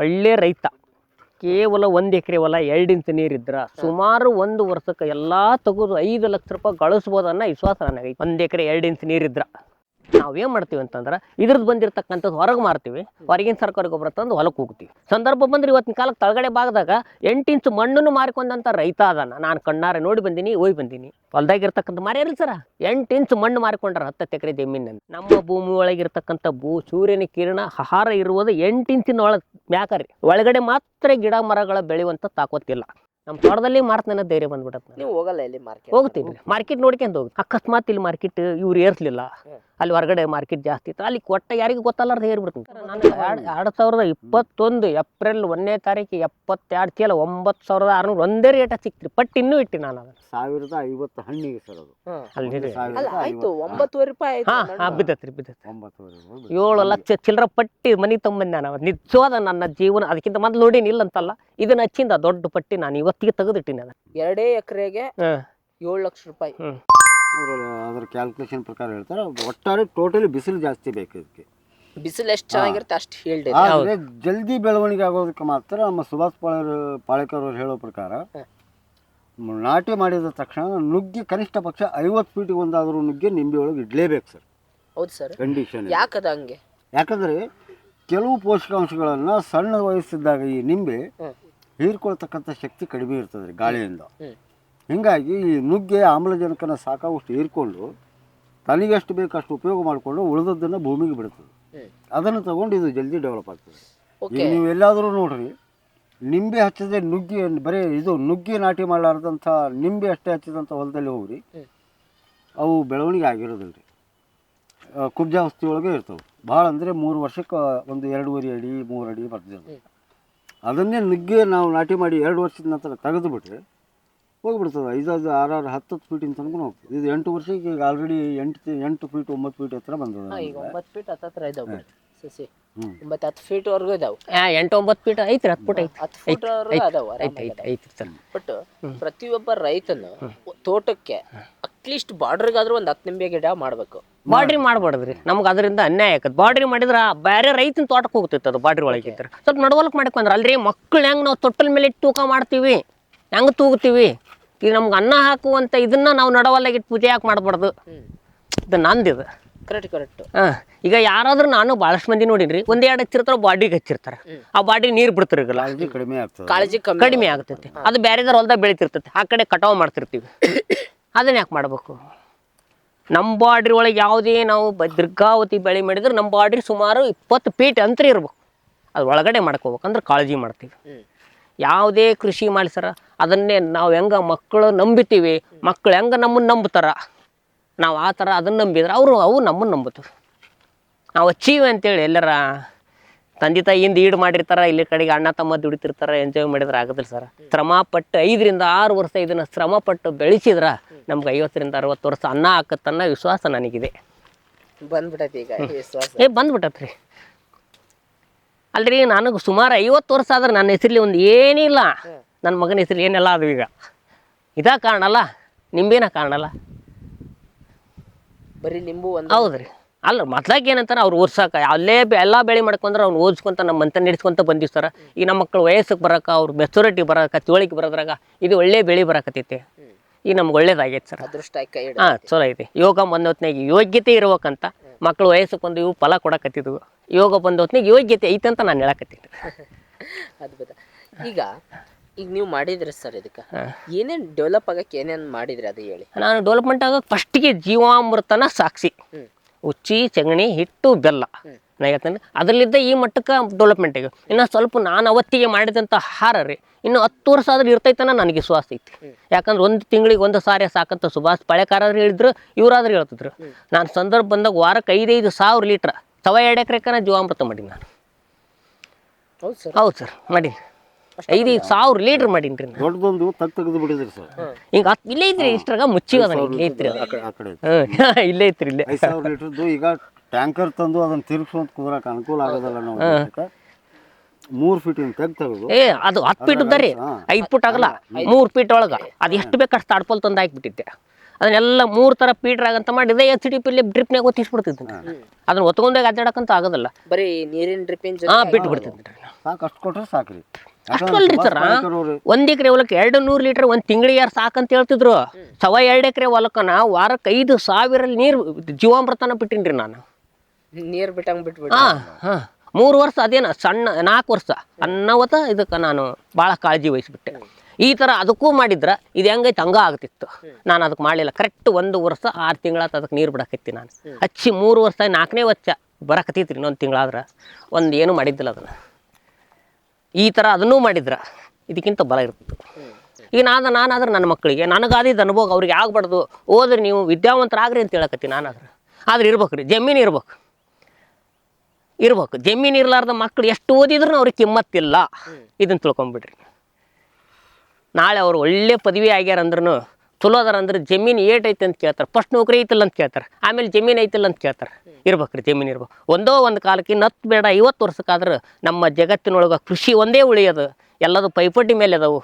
ಒಳ್ಳೆ ರೈತ. ಕೇವಲ ಒಂದು ಎಕರೆ ಹೊಲ ಎರಡು ಇಂಚು ನೀರಿದ್ರೆ ಸುಮಾರು ಒಂದು ವರ್ಷಕ್ಕೆ ಎಲ್ಲ ತೆಗೆದು ಐದು ಲಕ್ಷ ರೂಪಾಯಿ ಗಳಿಸ್ಬೋದನ್ನ ವಿಶ್ವಾಸ ನನಗೆ ಒಂದು ಎಕರೆ ಎರಡು ಇಂಚು ನೀರಿದ್ರ. ನಾವೇನ್ ಮಾಡ್ತೀವಿ ಅಂತಂದ್ರೆ ಇದ್ರದ್ದು ಬಂದಿರತಕ್ಕಂಥದ್ದು ಹೊರಗೆ ಮಾರ್ತೀವಿ, ಹೊರಗಿನ ಸರ್ಕಾರಿ ಗೊಬ್ಬರ ತಂದು ಹೊಲಕ್ಕೆ ಹೋಗ್ತೀವಿ. ಸಂದರ್ಭ ಬಂದ್ರೆ ಇವತ್ತಿನ ಕಾಲಕ್ಕೆ ತಳಗಡೆ ಭಾಗದಾಗ ಎಂಟು ಇಂಚು ಮಣ್ಣನ್ನು ಮಾರಿಕೊಂಡಂಥ ರೈತ ಅದಾನ. ನಾನು ಕಣ್ಣಾರೆ ನೋಡಿ ಬಂದೀನಿ ಹೋಗಿ ಬಂದೀನಿ. ಹೊಲ್ದಾಗಿರ್ತಕ್ಕಂಥ ಮಾರ್ಯಾರಿಲ್ಲ ಸರ? ಎಂಟು ಇಂಚು ಮಣ್ಣು ಮಾರಿಕೊಂಡ್ರ ಹತ್ತು ಎಕರೆ ಜಮೀನಲ್ಲಿ ನಮ್ಮ ಭೂಮಿ ಒಳಗಿರ್ತಕ್ಕಂಥ ಭೂ, ಸೂರ್ಯನ ಕಿರಣ, ಆಹಾರ ಇರುವುದು ಎಂಟು ಇಂಚಿನ ಒಳಗೆ ಮ್ಯಾಕರಿ. ಒಳಗಡೆ ಮಾತ್ರ ಗಿಡ ಮರಗಳ ಬೆಳೆಯುವಂಥ ತಾಕೋತಿಲ್ಲ ನಮ್ಮ ತೋಟದಲ್ಲಿ ಮಾರ್ತನ ಧೈರ್ಯ ಬಂದ್ಬಿಡತ್ತೆ ನೀವು ಹೋಗಲ್ಲ ಇಲ್ಲಿ ಮಾರ್ಕೆಟ್ ಹೋಗ್ತೀನಿ ಮಾರ್ಕೆಟ್ ನೋಡ್ಕೊಂಡ್ ಹೋಗಿ ಅಕಸ್ಮಾತ್ ಇಲ್ಲಿ ಮಾರ್ಕೆಟ್ ಇವ್ರು ಏರ್ಸ್ಲಿಲ್ಲ. ಅಲ್ಲಿ ಹೊರಗಡೆ ಮಾರ್ಕೆಟ್ ಜಾಸ್ತಿ ಇತ್ತು. ಅಲ್ಲಿ ಕೊಟ್ಟ ಯಾರಿಗೂ ಗೊತ್ತಲ್ಲಾರ್ದು ಹೇರ್ಬಿಡ್ತೀನಿ ನಾನು ಎರಡು ಎರಡು ಸಾವಿರದ ಇಪ್ಪತ್ತೊಂದು ಏಪ್ರಿಲ್ ಒಂದನೇ ತಾರೀಕು ಎಪ್ಪತ್ತೆರಡು ಚೀಲ ಒಂಬತ್ತು ಸಾವಿರದ ಆರುನೂರು ಒಂದೇ ರೇಟ ಸಿಕ್ತ್ರಿ. ಬಟ್ ಇನ್ನೂ ಇಟ್ಟಿ ನಾನು ಅದನ್ನು. ಸಾವಿರದ ಐವತ್ತು ಹಣ್ಣಿಗೆ ಸರ್ ಅದು. ಅಲ್ಲಿ. ಆಯ್ತು ಒಂಬತ್ತುವರೆ ರೂಪಾಯಿ ಆಯ್ತು ಹಾ. ಹಾ ಬಿದ್ದತ್ರಿ ಬಿದ್ದತ್ರಿ. ಒಂಬತ್ತುವರೆ ಏಳು ಲಕ್ಷ ಚಿಲ್ಲರ ಪಟ್ಟಿ ಮನಿ ತೊಂಬಂದೆ ನಾನು ನಿಜವಾದ ನನ್ನ ಜೀವನ ಅದಕ್ಕಿಂತ ಮೊದಲು ನೋಡೀನಿ ಇಲ್ಲ ಅಂತಲ್ಲ ಇದನ್ನ ಹಚ್ಚಿಂದ ದೊಡ್ಡ ಪಟ್ಟಿ ನಾನು ಇವತ್ತಿಗೆ ತೆಗೆದಿಟ್ಟಿನಿ ಅದ. ಎರಡೇ ಎಕರೆಗೆ ಹಾ. ಏಳು ಲಕ್ಷ ರೂಪಾಯಿ. ಅವರು ಅದರ ಕ್ಯಾಲ್ಕುಲೇಷನ್ ಪ್ರಕಾರ ಹೇಳ್ತಾರೆ ಒಟ್ಟಾರೆ ಟೋಟಲಿ ಬಿಸಿಲು ಜಾಸ್ತಿ ಬೇಕು ಇದಕ್ಕೆ ಬಿಸಿಲು ಎಷ್ಟು ಚೆನ್ನಾಗಿರುತ್ತೆ ಅಷ್ಟು ಹೀಲ್ಡ್ ಆದರೆ ಜಲ್ದಿ ಬೆಳವಣಿಗೆ ಆಗೋದಕ್ಕೆ ಮಾತ್ರ ನಮ್ಮ ಸುಭಾಷ್ ಪಾಳೇರ್ ಪಾಳೇಕರ್ ಅವ್ರು ಹೇಳೋ ಪ್ರಕಾರ ಮ್, ನಾಟಿ ಮಾಡಿದ ತಕ್ಷಣ ನುಗ್ಗಿ ಕನಿಷ್ಠ ಪಕ್ಷ ಐವತ್ತು ಫೀಟಿಗೆ ಒಂದಾದರೂ ನುಗ್ಗಿ ನಿಂಬೆ ಒಳಗೆ ಇಡಲೇಬೇಕು ಸರ್. ಹೌದು ಸರ್. ಕಂಡೀಷನ್ ಯಾಕದ ಹಂಗೆ? ಯಾಕಂದ್ರೆ ಕೆಲವು ಪೋಷಕಾಂಶಗಳನ್ನು ಸಣ್ಣ ವಯಸ್ಸಿದ್ದಾಗ ಈ ನಿಂಬೆ ಹ್ಮ್. ಹೀರ್ಕೊಳ್ತಕ್ಕಂಥ ಶಕ್ತಿ ಕಡಿಮೆ ಇರ್ತದೆ ರೀ ಗಾಳಿಯಿಂದ. ಹೀಗಾಗಿ ಈ ನುಗ್ಗೆ ಆಮ್ಲಜನಕನ ಸಾಕಷ್ಟು ಹೀರ್ಕೊಂಡು ತನಗೆಷ್ಟು ಬೇಕು ಅಷ್ಟು ಉಪಯೋಗ ಮಾಡಿಕೊಂಡು ಉಳಿದದ್ದನ್ನು ಭೂಮಿಗೆ ಬಿಡ್ತದೆ. ಅದನ್ನು ತಗೊಂಡು ಇದು ಜಲ್ದಿ ಡೆವಲಪ್ ಆಗ್ತದೆ ಈಗ ನೀವು ಎಲ್ಲಾದರೂ ನೋಡ್ರಿ ನಿಂಬೆ ಹಚ್ಚದೆ ನುಗ್ಗಿ ಬರೀ ಇದು ನುಗ್ಗಿ ನಾಟಿ ಮಾಡಲಾರ್ದಂಥ ನಿಂಬೆ ಅಷ್ಟೇ ಹಚ್ಚಿದಂಥ ಹೊಲದಲ್ಲಿ ಹೋಗ್ರಿ. ಅವು ಬೆಳವಣಿಗೆ ಆಗಿರೋದಿಲ್ಲ ರೀ ಕುಬ್ಜಾವಸ್ಥೆ ಒಳಗೆ ಇರ್ತವೆ ಭಾಳ ಅಂದರೆ ಮೂರು ವರ್ಷಕ್ಕೆ ಒಂದು ಎರಡೂವರೆ ಅಡಿ ಮೂರು ಅಡಿ ಬರ್ತದೆ. ಅದನ್ನೇ ನುಗ್ಗೆ ನಾವು ನಾಟಿ ಮಾಡಿ ಎರಡು ವರ್ಷದ ನಂತರ ತೆಗೆದು ಬಿಟ್ರೆ ಹೋಗ್ಬಿಡ್ತದೆ. ಐದೈದು ಆರಾರು ಹತ್ತು ಹತ್ತು ಫೀಟಿನ ತನಕ ಹೋಗ್ತದೆ. ಇದು ಎಂಟು ವರ್ಷಕ್ಕೆ ಈಗ ಆಲ್ರೆಡಿ ಎಂಟು ಎಂಟು ಫೀಟ್ ಒಂಬತ್ತು ಫೀಟ್ ಹತ್ರ ಬಂದದ ಈಗ ಒಂಬತ್ತು ಫೀಟ್ ಹತ್ತತ್ರ ಇದಾವೆ ಬಿಡಿ ಸಸಿ. ಒಂಬತ್ತು ಹತ್ತು ಫೀಟ್ ವರ್ಗೂ ಇದಾವೆ. ಆ, ಎಂಟು ಒಂಬತ್ತು ಫೀಟ್ ಐತ್ರಿ ಹತ್ತು ಫುಟ್ ಐತಿ ಹತ್ತು ಫೀಟ್ ವರ್ಗೂ ಅದಾವೆ ಐತಿ ಐತಿ ಐತಿ ಸರ್ ಬಟ್ ಪ್ರತಿಯೊಬ್ಬ ರೈತನು ತೋಟಕ್ಕೆ ಅಟ್ಲೀಸ್ಟ್ ಬಾರ್ಡರ್ಗಾದ್ರೂ ಒಂದು ಹತ್ತು ನಿಂಬೆ ಗಿಡ ಮಾಡಬೇಕು. ಬಾಡ್ರಿ ಮಾಡ್ಬಾರ್ದ್ರಿ. ನಮ್ಗೆ ಅದರಿಂದ ಅನ್ಯಾಯ ಆಕತ್. ಬಾಡ್ರಿ ಮಾಡಿದ್ರ ಬೇರೆ ರೈತನ ತೋಟಕ್ಕೆ ಹೋಗ್ತಿತ್ತು ಅದು ಬಾಡ್ರಿ ಒಳಗೆ ಇದ್ರೆ. ಸ್ವಲ್ಪ ನಡವಲ್ಕ್ ಮಾಡ್ಕೊಂಡ್ರೆ ಅಲ್ರಿ ಮಕ್ಳು ಹೆಂಗ್ ನಾವು ತೊಟ್ಟಲ ಮೇಲೆ ಇಟ್ಟು ತೂಕ ಮಾಡ್ತೀವಿ? ಹೆಂಗ್ ತೂಗ್ತೀವಿ? ಈಗ ನಮ್ಗೆ ಅನ್ನ ಹಾಕುವಂತ ಇದನ್ನ ನಾವು ನಡವಲ್ಲಾಗಿ ಇಟ್ಟು ಪೂಜೆ ಯಾಕೆ ಮಾಡ್ಬಾರ್ದು? ಇದು ನಂದಿದು. ಕರೆಕ್ಟ್ ಕರೆಕ್ಟ್ ಹಾಂ ಈಗ ಯಾರಾದ್ರೂ ನಾನು ಭಾಳಷ್ಟು ಮಂದಿ ನೋಡಿನ್ರಿ ಒಂದ್ ಎರಡು ಹಚ್ಚಿರ್ತಾರ ಬಾಡಿಗೆ ಹಚ್ಚಿರ್ತಾರೆ. ಆ ಬಾಡಿಗೆ ನೀರು ಬಿಡ್ತಿರಲ್ಲ ಕಾಳಜಿ ಕಡಿಮೆ ಆಗ್ತದೆ. ಕಾಳಜಿ ಕಮ್ಮಿ ಕಡಿಮೆ ಆಗ್ತೈತಿ. ಅದು ಬೇರೆದಾರ ಹೊಲ್ದಾಗ ಬೆಳಿತಿರ್ತೈತಿ. ಆ ಕಡೆ ಕಟಾವು ಮಾಡ್ತಿರ್ತೀವಿ. ಅದನ್ನ ಯಾಕೆ ಮಾಡ್ಬೇಕು? ನಮ್ಮ ಬಾಡ್ರಿ ಒಳಗೆ ಯಾವುದೇ ನಾವು ದೀರ್ಘಾವಧಿ ಬೆಳೆ ಮಾಡಿದ್ರೆ ನಮ್ಮ ಬಾಡ್ರಿ ಸುಮಾರು ಇಪ್ಪತ್ತು ಪೀಟ್ ಅಂತರ ಇರ್ಬೇಕು. ಅದು ಒಳಗಡೆ ಮಾಡ್ಕೋಬೇಕು ಅಂದ್ರೆ ಕಾಳಜಿ ಮಾಡ್ತೀವಿ. ಯಾವುದೇ ಕೃಷಿ ಮಾಡಿ ಸರ, ಅದನ್ನೇ ನಾವು ಹೆಂಗ ಮಕ್ಕಳು ನಂಬಿತೀವಿ ಮಕ್ಕಳು ಹೆಂಗ ನಮ್ಮನ್ನು ನಂಬ್ತಾರೆ, ನಾವು ಆ ಥರ ಅದನ್ನು ನಂಬಿದ್ರೆ ಅವರು ಅವು ನಮ್ಮನ್ನು ನಂಬುತ್ತವೆ ನಾವು ಅಚೀವ್ ಅಂತೇಳಿ ಎಲ್ಲರ ತಂದೆ ತಾಯಿಯಿಂದ ಈಡ್ ಮಾಡಿರ್ತಾರ ಇಲ್ಲಿ ಕಡೆಗೆ ಅಣ್ಣ ತಮ್ಮ ದುಡಿತಿರ್ತಾರ ಎಂಜಾಯ್ ಮಾಡಿದ್ರೆ ಆಗೋದಿಲ್ಲ ಸರ್. ಶ್ರಮ ಪಟ್ಟು ಐದರಿಂದ ಆರು ವರ್ಷ ಇದನ್ನು ಶ್ರಮ ಪಟ್ಟು ಬೆಳೆಸಿದ್ರ ನಮ್ಗೆ ಐವತ್ತರಿಂದ ಅರವತ್ತು ವರ್ಷ ಅನ್ನ ಹಾಕತ್ತನ್ನ ವಿಶ್ವಾಸ ನನಗಿದೆ. ಬಂದ್ಬಿಟ್ಟೈತಿ ಈಗ ವಿಶ್ವಾಸ. ಏ ಬಂದ್ಬಿಟ್ಟತ್ರಿ ಅಲ್ರಿ ನನಗೆ ಸುಮಾರು ಐವತ್ತು ವರ್ಷ ಆದ್ರೆ ನನ್ನ ಹೆಸರಲ್ಲಿ ಒಂದು ಏನಿಲ್ಲ ನನ್ನ ಮಗನ ಹೆಸರು ಏನೆಲ್ಲ ಅದು ಈಗ. ಇದಾ ಕಾರಣಲ್ಲ? ನಿಂಬೇನ ಕಾರಣಲ್ಲ? ಬರೀ ನಿಂಬು ಒಂದು? ಹೌದ್ರಿ. ಅಲ್ಲ ಮೊದ್ಲಾಗ ಏನಂತಾರೆ ಅವ್ರು ಓದ್ಸಕ್ಕೆ ಅಲ್ಲೇ ಎಲ್ಲ ಬೆಳೆ ಮಾಡ್ಕೊಂಡ್ರೆ ಅವ್ನು ಓದ್ಸ್ಕೊಂತ ನಮ್ಮ ಮಂತ ನಡೆಸ್ಕೊಂತ ಬಂದಿವಿ ಸರ್ ಈಗ ನಮ್ಮ ಮಕ್ಳು ವಯಸ್ಸಿಗೆ ಬರಕ ಅವ್ರ ಮೆಚುರಿಟಿ ಬರಕ ತಿಳುವಳಿಕೆ ಬರೋದ್ರಾಗ ಇದು ಒಳ್ಳೆ ಬೆಳೆ ಬರಕತ್ತೈತಿ ಈಗ ನಮ್ಗೆ ಒಳ್ಳೇದಾಗೈತೆ ಸರ್. ಅದೃಷ್ಟ. ಹಾಂ ಚಲೋ ಐತಿ. ಯೋಗ ಬಂದ ಹೊತ್ನಾಗ ಯೋಗ್ಯತೆ ಇರ್ಬೇಕಂತ ಮಕ್ಳು ವಯಸ್ಸಿಗೆ ಬಂದು ಇವು ಫಲ ಕೊಡಕತ್ತಿದ್ವು. ಯೋಗ ಬಂದ ಹೊತ್ನಾಗೆ ಯೋಗ್ಯತೆ ಐತೆ ಅಂತ ನಾನು ಹೇಳಕತ್ತೀನಿ ಅದ್ಭುತ. ಈಗ ಈಗ ನೀವು ಮಾಡಿದ್ರಿ ಸರ್ ಇದಕ್ಕೆ. ಏನೇನು ಡೆವಲಪ್ ಆಗಕ್ಕೆ ಏನೇನು ಮಾಡಿದ್ರಿ ಅದು ಹೇಳಿ. ನಾನು ಡೆವಲಪ್ಮೆಂಟ್ ಆಗೋಕೆ ಫಸ್ಟಿಗೆ ಜೀವಾಮೃತನ ಸಾಕ್ಷಿ. ಉಚ್ಚಿ ಸಗಣಿ ಹಿಟ್ಟು ಬೆಲ್ಲ. ನಾ ಹೇಳ್ತೇನೆ ಅದರಲ್ಲಿದ್ದ ಈ ಮಟ್ಟಕ್ಕೆ ಡೆವಲಪ್ಮೆಂಟ್ ಇನ್ನು ಸ್ವಲ್ಪ ನಾನು ಅವತ್ತಿಗೆ ಮಾಡಿದಂಥ ಆಹಾರ ರೀ ಇನ್ನು ಹತ್ತು ವರ್ಷ ಆದ್ರೆ ಇರ್ತೈತನ ನನಗೆ ವಿಶ್ವಾಸ ಐತಿ. ಯಾಕಂದ್ರೆ ಒಂದು ತಿಂಗಳಿಗೆ ಒಂದು ಸಾರಿ ಸಾಕಂತ ಸುಭಾಷ್ ಪಳೆಕಾರರು ಹೇಳಿದ್ರು ಇವರಾದ್ರೂ ಹೇಳ್ತಿದ್ರು. ನಾನು ಸಂದರ್ಭ ಬಂದಾಗ ವಾರಕ್ಕೆ ಐದೈದು ಸಾವಿರ ಲೀಟ್ರ್ ತವ ಎರಡು ಎಕರೆಕನ ಜೀವಾಮೃತ ಮಾಡೀನಿ ನಾನು. ಹೌದು ಸರ್. ಹೌದು ಸರ್ ಮಾಡೀನಿ. ಐದೈದು ಸಾವಿರ ಲೀಟರ್ ಮಾಡೀನಿ ರೀ ದೊಡ್ಡದೊಂದು ತಗ್ ತೆಗೆದು ಬಿಡಿದ್ರಿ ಸರ್. ಹಿಂಗೆ ಹತ್ತು ಇಲ್ಲೇ ಐತ್ರಿ ಇಷ್ಟ್ರಾಗ ಮುಚ್ಚಿವದ ಇಲ್ಲೇ ಐತ್ರಿ ಆ ಇಲ್ಲೇ ಐತ್ರಿ ಇಲ್ಲೇ. ಐದು ಸಾವಿರ ಲೀಟರ್ದು ಈಗ ಟ್ಯಾಂಕರ್ ತಂದು ಅದನ್ನ ತಿರ್ಗಿಸ್ಕೊಂತ ಕುದ್ರಕ್ಕೆ ಅನುಕೂಲ ಆಗೋದಲ್ಲ ನಾವು. ಮೂರು ಫೀಟಿನ ತೆಗ್ ತೆಗೆದು ಏ ಅದು ಹತ್ತು ಫೀಟ್ ಇದ್ದರಿ ಹಾ. ಐದು ಫೀಟ್ ಆಗಲ್ಲ. ಮೂರು ಫೀಟ್ ಒಳಗೆ. ಅದು ಎಷ್ಟು ಬೇಕು ಅಷ್ಟು ತಾಡ್ಪಲ್ ತಂದು ಹಾಕ್ಬಿಟ್ಟಿದ್ದೆ. ಅದನ್ನೆಲ್ಲ ಮೂರು ಥರ ಪೀಟ್ರ್ ಅಂತ ಮಾಡಿ ಇದೇ ಎಚ್ ಡಿ ಪಿಲ್ಲಿ ಡ್ರಿಪ್ನಾಗ ಒತ್ತಿಸ್ಬಿಡ್ತಿದ್ದೆ ನಾನು. ಅದನ್ನ ಒತ್ಕೊಂಡಾಗ ಅಡ್ಡಾಡಕ್ಕಂತ ಆಗೋದಲ್ಲ. ಬರೀ ನೀರಿನ ಡ್ರಿಪ್ಪಿನ ಹಾಂ ಬಿಟ್ಟು ಬಿಡ್ತಿದ್ದೆ ಸಾಕು ಅಷ್ಟು ಕೊಟ್ರೆ ಸಾಕ್ರಿ. ಅಷ್ಟಲ್ರಿ ಸರ ಒಂದ್ ಎಕರೆ ಹೊಲಕ್ಕೆ ಎರಡು ನೂರು ಲೀಟರ್ ಒಂದ್ ತಿಂಗಳಿಗೆ ಯಾರು ಸಾಕಂತ ಹೇಳ್ತಿದ್ರು. ಸವ ಎರಡು ಎಕರೆ ಹೊಲಕ್ಕನ ವಾರಕ್ಕೆ ಐದು ಸಾವಿರ ನೀರು ಜೀವಾಮೃತನ ಬಿಟ್ಟಿನ್ರಿ ನಾನು. ನೀರು ಬಿಟ್ಟಂಗ್ ಬಿಟ್ಬಿಟ್ಟು ಹಾ ಹಾ. ಮೂರು ವರ್ಷ ಅದೇನ ಸಣ್ಣ ನಾಲ್ಕು ವರ್ಷ. ಅನ್ನವತ ಇದಕ್ಕೆ ನಾನು ಭಾಳ ಕಾಳಜಿ ವಹಿಸ್ಬಿಟ್ಟೆ. ಈ ಥರ ಅದಕ್ಕೂ ಮಾಡಿದ್ರ ಇದು ಹೆಂಗೈತೆ ಹಂಗ ಆಗ್ತಿತ್ತು. ನಾನು ಅದಕ್ಕೆ ಮಾಡಲಿಲ್ಲ. ಕರೆಕ್ಟ್ ಒಂದು ವರ್ಷ ಆರು ತಿಂಗಳಾತ ಅದಕ್ಕೆ ನೀರು ಬಿಡಕತ್ತಿ ನಾನು. ಹಚ್ಚಿ ಮೂರು ವರ್ಷ ನಾಲ್ಕನೇ ವರ್ಷ ಬರಕತ್ತೈತ್ರಿ ಇನ್ನೊಂದು ತಿಂಗಳಾದ್ರೆ. ಒಂದು ಏನು ಮಾಡಿದ್ದಿಲ್ಲ ಅದನ್ನು. ಈ ಥರ ಅದನ್ನೂ ಮಾಡಿದ್ರೆ ಇದಕ್ಕಿಂತ ಬಲ ಇರ್ತಿತ್ತು ಈಗ ನಾನು ನಾನಾದ್ರೆ ನನ್ನ ಮಕ್ಕಳಿಗೆ ನನಗಾದಿದ್ದ ಅನುಭವ ಅವ್ರಿಗೆ ಆಗ್ಬಾರ್ದು. ಓದ್ರಿ ನೀವು ವಿದ್ಯಾವಂತರಾಗ್ರಿ ಅಂತ ಹೇಳಕತ್ತಿ ನಾನಾದ್ರೆ. ಆದ್ರೆ ಇರ್ಬೇಕು ರೀ ಜಮೀನು ಇರ್ಬೇಕು. ಇರ್ಬೇಕು. ಜಮೀನು ಇರ್ಲಾರ್ದ ಮಕ್ಳು ಎಷ್ಟು ಓದಿದ್ರು ಅವ್ರಿಗೆ ಕಿಮ್ಮತ್ತಿಲ್ಲ. ಇದನ್ನು ತಿಳ್ಕೊಂಬಿಡ್ರಿ. ನಾಳೆ ಅವ್ರು ಒಳ್ಳೆ ಪದವಿ ಆಗ್ಯಾರ ಅಂದ್ರೂ ಚಲೋ ಅದಾರ ಅಂದ್ರೆ ಜಮೀನು ಏಟ್ ಐತೆ ಅಂತ ಕೇಳ್ತಾರೆ. ಫಸ್ಟ್ ನೌಕರಿ ಐತಿಲ್ಲ ಅಂತ ಕೇಳ್ತಾರೆ. ಆಮೇಲೆ ಜಮೀನು ಐತಿಲ್ಲ ಅಂತ ಕೇಳ್ತಾರೆ. ಇರ್ಬೇಕು ರೀ ಜಮೀನು ಇರ್ಬೇಕು. ಒಂದೋ ಒಂದು ಕಾಲಕ್ಕೆ ನತ್ತು ಬೇಡ ಐವತ್ತು ವರ್ಷಕ್ಕಾದ್ರೆ ನಮ್ಮ ಜಗತ್ತಿನೊಳಗೆ ಕೃಷಿ ಒಂದೇ ಉಳಿಯೋದು ಎಲ್ಲದು ಪೈಪೋಟಿ ಮೇಲೆ ಅದಾವು.